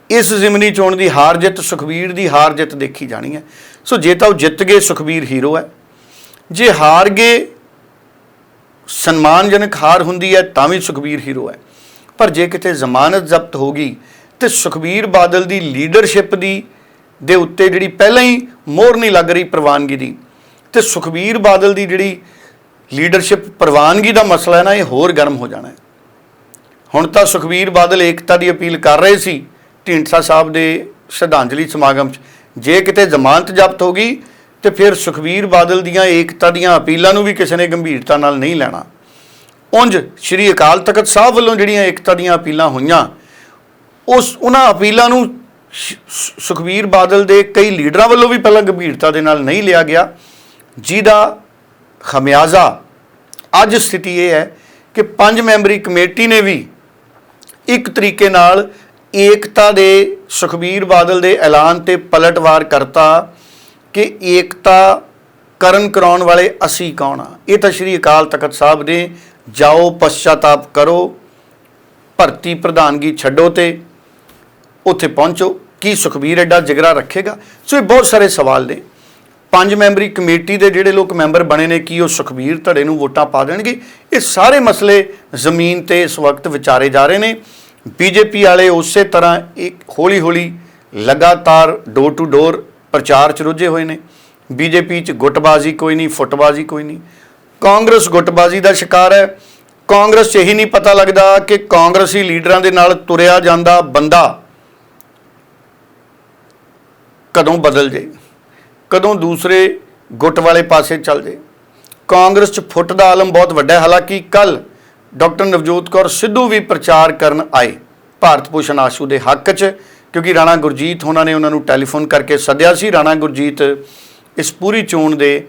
ਇਸ ਜ਼ਿਮਨੀ ਚੋਣ ਦੀ ਹਾਰ ਜਿੱਤ, ਸੁਖਬੀਰ ਦੀ ਹਾਰ ਜਿੱਤ ਦੇਖੀ ਜਾਣੀ ਹੈ। ਸੋ ਜੇ ਤਾਂ ਉਹ ਜਿੱਤ ਗਏ, ਸੁਖਬੀਰ ਹੀਰੋ ਹੈ। ਜੇ ਹਾਰ ਗਏ, ਸਨਮਾਨਜਨਕ ਹਾਰ ਹੁੰਦੀ ਹੈ, ਤਾਂ ਵੀ ਸੁਖਬੀਰ ਹੀਰੋ ਹੈ। ਪਰ ਜੇ ਕਿਤੇ ਜ਼ਮਾਨਤ ਜ਼ਬਤ ਹੋ ਗਈ, ਤੇ ਸੁਖਬੀਰ ਬਾਦਲ ਦੀ ਲੀਡਰਸ਼ਿਪ ਦੀ, ਦੇ ਉੱਤੇ ਜਿਹੜੀ ਪਹਿਲਾਂ ਹੀ ਮੋਹਰ ਨਹੀਂ ਲੱਗ ਰਹੀ ਪ੍ਰਵਾਨਗੀ ਦੀ, ਤੇ ਸੁਖਬੀਰ ਬਾਦਲ ਦੀ ਜਿਹੜੀ ਲੀਡਰਸ਼ਿਪ ਪ੍ਰਵਾਨਗੀ ਦਾ ਮਸਲਾ ਹੈ ਨਾ, ਇਹ ਹੋਰ ਗਰਮ ਹੋ ਜਾਣਾ ਹੈ। ਹੁਣ ਤਾਂ ਸੁਖਬੀਰ ਬਾਦਲ ਏਕਤਾ ਦੀ ਅਪੀਲ ਕਰ ਰਹੇ ਸੀ ਢੀਂਡਸਾ ਸਾਹਿਬ ਦੇ ਸ਼ਰਧਾਂਜਲੀ ਸਮਾਗਮ 'ਚ। ਜੇ ਕਿਤੇ ਜ਼ਮਾਨਤ ਜ਼ਬਤ ਹੋ ਗਈ, ਤੇ ਫਿਰ ਸੁਖਬੀਰ ਬਾਦਲ ਦੀਆਂ ਏਕਤਾ ਦੀਆਂ ਅਪੀਲਾਂ ਨੂੰ ਵੀ ਕਿਸੇ ਨੇ ਗੰਭੀਰਤਾ ਨਾਲ ਨਹੀਂ ਲੈਣਾ। ਉਂਝ ਸ੍ਰੀ ਅਕਾਲ ਤਖਤ ਸਾਹਿਬ ਵੱਲੋਂ ਜਿਹੜੀਆਂ ਏਕਤਾ ਦੀਆਂ ਅਪੀਲਾਂ ਹੋਈਆਂ, ਉਸ ਉਹਨਾਂ ਅਪੀਲਾਂ ਨੂੰ ਸ਼- ਸੁਖਬੀਰ ਬਾਦਲ ਦੇ ਕਈ ਲੀਡਰਾਂ ਵੱਲੋਂ ਵੀ ਪਹਿਲਾਂ ਗੰਭੀਰਤਾ ਦੇ ਨਾਲ ਨਹੀਂ ਲਿਆ ਗਿਆ। ਜਿਹਦਾ ਖਮਿਆਜ਼ਾ ਅੱਜ ਸਥਿਤੀ ਇਹ ਹੈ ਕਿ ਪੰਜ ਮੈਂਬਰੀ ਕਮੇਟੀ ਨੇ ਵੀ ਇੱਕ ਤਰੀਕੇ ਨਾਲ ਏਕਤਾ ਦੇ, ਸੁਖਬੀਰ ਬਾਦਲ ਦੇ ਐਲਾਨ ਤੇ ਪਲਟਵਾਰ ਕਰਤਾ ਕਿ ਏਕਤਾ ਕਰਨ ਕਰਾਉਣ ਵਾਲੇ ਅਸੀਂ ਕੌਣ ਆ। ਇਹ ਤਾਂ ਸ਼੍ਰੀ ਅਕਾਲ ਤਖਤ ਸਾਹਿਬ ਨੇ ਜਾਓ ਪਛਤਾਤਾਪ ਕਰੋ, ਭਰਤੀ ਪ੍ਰਧਾਨਗੀ ਛੱਡੋ ਤੇ ਉੱਥੇ ਪਹੁੰਚੋ। ਕੀ ਸੁਖਬੀਰ ਐਡਾ ਜਿਗਰਾ ਰੱਖੇਗਾ? ਸੋ ਇਹ ਬਹੁਤ ਸਾਰੇ ਸਵਾਲ ਨੇ। ਪੰਜ ਮੈਂਬਰੀ ਕਮੇਟੀ ਦੇ ਜਿਹੜੇ ਲੋਕ ਮੈਂਬਰ ਬਣੇ ਨੇ, ਕੀ ਉਹ ਸੁਖਬੀਰ ਧੜੇ ਨੂੰ ਵੋਟਾਂ ਪਾ ਦੇਣਗੇ? ਇਹ ਸਾਰੇ ਮਸਲੇ ਜ਼ਮੀਨ ਤੇ ਇਸ ਵਕਤ ਵਿਚਾਰੇ ਜਾ ਰਹੇ ਨੇ। ਬੀਜੇਪੀ ਵਾਲੇ ਉਸੇ ਤਰ੍ਹਾਂ ਇੱਕ ਹੌਲੀ ਹੌਲੀ ਲਗਾਤਾਰ ਡੋਰ ਟੂ ਡੋਰ ਪ੍ਰਚਾਰ ਚ ਰੁੱਝੇ ਹੋਏ ਨੇ। ਬੀਜੇਪੀ ਚ ਗੁੱਟਬਾਜ਼ੀ ਕੋਈ ਨਹੀਂ, ਫੁੱਟਬਾਜ਼ੀ ਕੋਈ ਨਹੀਂ। ਕਾਂਗਰਸ ਗੁੱਟਬਾਜ਼ੀ ਦਾ ਸ਼ਿਕਾਰ ਹੈ। ਕਾਂਗਰਸ 'ਚ ਇਹੀ ਨਹੀਂ ਪਤਾ ਲੱਗਦਾ ਕਿ ਕਾਂਗਰਸੀ ਲੀਡਰਾਂ ਦੇ ਨਾਲ ਤੁਰਿਆ ਜਾਂਦਾ ਬੰਦਾ ਕਦੋਂ ਬਦਲ ਜੇ ਕਦੋਂ ਦੂਸਰੇ ਗੁੱਟ ਵਾਲੇ ਪਾਸੇ ਚੱਲ ਜੇ ਕਾਂਗਰਸ 'ਚ ਫੁੱਟ ਦਾ ਆਲਮ ਬਹੁਤ ਵੱਡਾ ਹੈ। ਹਾਲਾਂਕਿ ਕੱਲ ਡਾਕਟਰ ਨਵਜੋਤ ਕੌਰ ਸਿੱਧੂ ਵੀ ਪ੍ਰਚਾਰ ਕਰਨ ਆਏ। ਭਾਰਤ ਭੂਸ਼ਣ ਆਸ਼ੂ ਦੇ ਹੱਕ 'ਚ, ਕਿਉਂਕਿ ਰਾਣਾ ਗੁਰਜੀਤ ਉਹਨਾਂ ਨੇ ਉਹਨਾਂ ਨੂੰ ਟੈਲੀਫੋਨ ਕਰਕੇ ਸੱਦਿਆ ਸੀ। ਰਾਣਾ ਗੁਰਜੀਤ ਇਸ ਪੂਰੀ ਚੋਣ ਦੇ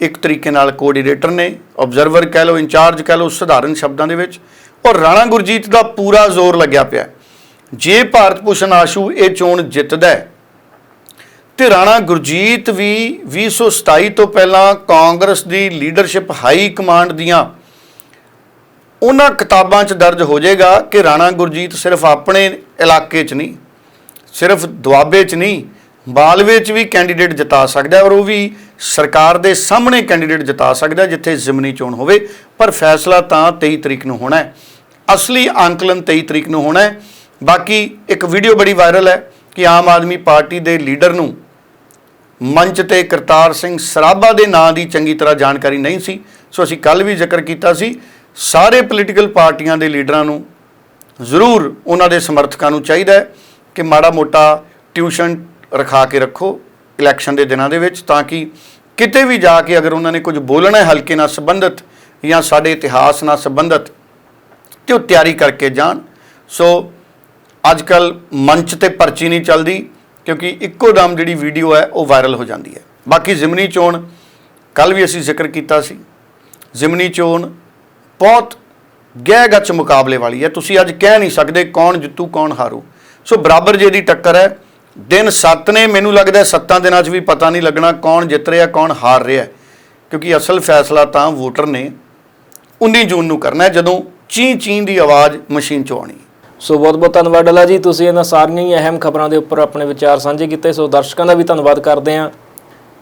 ਇੱਕ ਤਰੀਕੇ ਨਾਲ ਕੋਆਰਡੀਨੇਟਰ ਨੇ। ਆਬਜ਼ਰਵਰ ਕਹਿ ਲਓ ਇੰਚਾਰਜ ਕਹਿ ਲਓ, ਸਧਾਰਨ ਸ਼ਬਦਾਂ ਦੇ ਵਿੱਚ। ਔਰ ਰਾਣਾ ਗੁਰਜੀਤ ਦਾ ਪੂਰਾ ਜ਼ੋਰ ਲੱਗਿਆ ਪਿਆ। ਜੇ ਭਾਰਤ ਭੂਸ਼ਣ ਆਸ਼ੂ ਇਹ ਚੋਣ ਜਿੱਤਦਾ ਹੈ, ਤੇ ਰਾਣਾ ਗੁਰਜੀਤ ਵੀ 2027 ਤੋਂ ਪਹਿਲਾਂ ਕਾਂਗਰਸ ਦੀ ਲੀਡਰਸ਼ਿਪ ਹਾਈ ਕਮਾਂਡ ਦੀਆਂ ਉਹਨਾਂ ਕਿਤਾਬਾਂ 'ਚ ਦਰਜ ਹੋ ਜਾਏਗਾ ਕਿ ਰਾਣਾ ਗੁਰਜੀਤ ਸਿਰਫ ਆਪਣੇ ਇਲਾਕੇ 'ਚ ਨਹੀਂ, ਸਿਰਫ ਦੁਆਬੇ 'ਚ ਨਹੀਂ, ਬਾਲਵੇ 'ਚ ਵੀ ਕੈਂਡੀਡੇਟ ਜਿਤਾ ਸਕਦਾ ਔਰ ਉਹ ਵੀ ਸਰਕਾਰ ਦੇ ਸਾਹਮਣੇ ਕੈਂਡੀਡੇਟ ਜਿਤਾ ਸਕਦਾ ਜਿੱਥੇ ਜ਼ਿਮਨੀ ਚੋਣ ਹੋਵੇ, ਪਰ ਫੈਸਲਾ ਤਾਂ 23 ਤਰੀਕ ਨੂੰ ਹੋਣਾ ਹੈ। ਅਸਲੀ ਅੰਕਲਨ 23 ਤਰੀਕ ਨੂੰ ਹੋਣਾ ਹੈ। ਬਾਕੀ ਇੱਕ ਵੀਡੀਓ ਬੜੀ ਵਾਇਰਲ ਹੈ ਕਿ ਆਮ ਆਦਮੀ ਪਾਰਟੀ ਦੇ ਲੀਡਰ ਨੂੰ ਮੰਚ ਤੇ ਕਰਤਾਰ ਸਿੰਘ ਸਰਾਭਾ ਦੇ ਨਾਂ ਦੀ ਚੰਗੀ ਤਰ੍ਹਾਂ ਜਾਣਕਾਰੀ ਨਹੀਂ ਸੀ, ਸੋ ਅਸੀਂ ਕੱਲ ਵੀ ਜ਼ਿਕਰ ਕੀਤਾ ਸੀ ਸਾਰੇ ਪੋਲੀਟੀਕਲ ਪਾਰਟੀਆਂ ਦੇ ਲੀਡਰਾਂ ਨੂੰ ਜ਼ਰੂਰ ਉਹਨਾਂ ਦੇ ਸਮਰਥਕਾਂ ਨੂੰ ਚਾਹੀਦਾ ਹੈ ਕਿ ਮਾੜਾ ਮੋਟਾ ਟਿਊਸ਼ਨ ਰਖਾ ਕੇ ਰੱਖੋ ਇਲੈਕਸ਼ਨ ਦੇ ਦਿਨਾਂ ਦੇ ਵਿੱਚ, ਤਾਂ ਕਿ ਕਿਤੇ ਵੀ ਜਾ ਕੇ ਅਗਰ ਉਹਨਾਂ ਨੇ ਕੁਝ ਬੋਲਣਾ ਹੈ ਹਲਕੇ ਨਾਲ ਸੰਬੰਧਿਤ ਜਾਂ ਸਾਡੇ ਇਤਿਹਾਸ ਨਾਲ ਸੰਬੰਧਿਤ, ਤੇ ਉਹ ਤਿਆਰੀ ਕਰਕੇ ਜਾਣ। ਸੋ ਅੱਜ ਕੱਲ ਮੰਚ ਤੇ ਪਰਚੀ ਨਹੀਂ ਚੱਲਦੀ, ਕਿਉਂਕਿ ਇੱਕੋ ਦਮ ਜਿਹੜੀ ਵੀਡੀਓ ਹੈ ਉਹ ਵਾਇਰਲ ਹੋ ਜਾਂਦੀ ਹੈ। ਬਾਕੀ ਜ਼ਿਮਨੀ ਚੋਣ ਕੱਲ ਵੀ ਅਸੀਂ ਜ਼ਿਕਰ ਕੀਤਾ ਸੀ। ਜ਼ਿਮਨੀ ਚੋਣ ਬਹੁਤ ਗਹਿ ਗੱਚ ਮੁਕਾਬਲੇ ਵਾਲੀ ਹੈ। ਤੁਸੀਂ ਅੱਜ ਕਹਿ ਨਹੀਂ ਸਕਦੇ ਕੌਣ ਜਿੱਤੂ, ਕੌਣ ਹਾਰੂ। ਸੋ ਬਰਾਬਰ ਜੇ ਦੀ ਟੱਕਰ ਹੈ। ਦਿਨ 7 ਨੇ ਮੈਨੂੰ ਲੱਗਦਾ ਹੈ ਸੱਤਾਂ ਦਿਨਾਂ 'ਚ ਵੀ ਪਤਾ ਨਹੀਂ ਲੱਗਣਾ ਕੌਣ ਜਿੱਤ ਰਿਹਾ, ਕੌਣ ਹਾਰ ਰਿਹਾ ਕਿਉਂਕਿ ਅਸਲ ਫੈਸਲਾ ਤਾਂ ਵੋਟਰ ਨੇ 19 ਜੂਨ ਨੂੰ ਕਰਨਾ ਹੈ, ਜਦੋਂ ਚੀਂ ਚੀਂ ਦੀ ਆਵਾਜ਼ ਮਸ਼ੀਨ 'ਚੋਂ ਆਉਣੀ ਸੋ ਬਹੁਤ ਬਹੁਤ ਧੰਨਵਾਦ ਡਲਾ ਜੀ। ਤੁਸੀਂ ਇਹਨਾਂ ਸਾਰੀਆਂ ਹੀ ਅਹਿਮ ਖਬਰਾਂ ਦੇ ਉੱਪਰ ਆਪਣੇ ਵਿਚਾਰ ਸਾਂਝੇ ਕੀਤੇ। ਸੋ ਦਰਸ਼ਕਾਂ ਦਾ ਵੀ ਧੰਨਵਾਦ ਕਰਦੇ ਹਾਂ।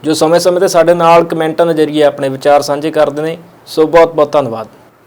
ਜੋ ਸਮੇਂ-ਸਮੇਂ ਤੇ ਸਾਡੇ ਨਾਲ ਕਮੈਂਟਾਂ ਦੇ ਜ਼ਰੀਏ ਆਪਣੇ ਵਿਚਾਰ ਸਾਂਝੇ ਕਰਦੇ ਨੇ। ਸੋ ਬਹੁਤ ਬਹੁਤ ਧੰਨਵਾਦ।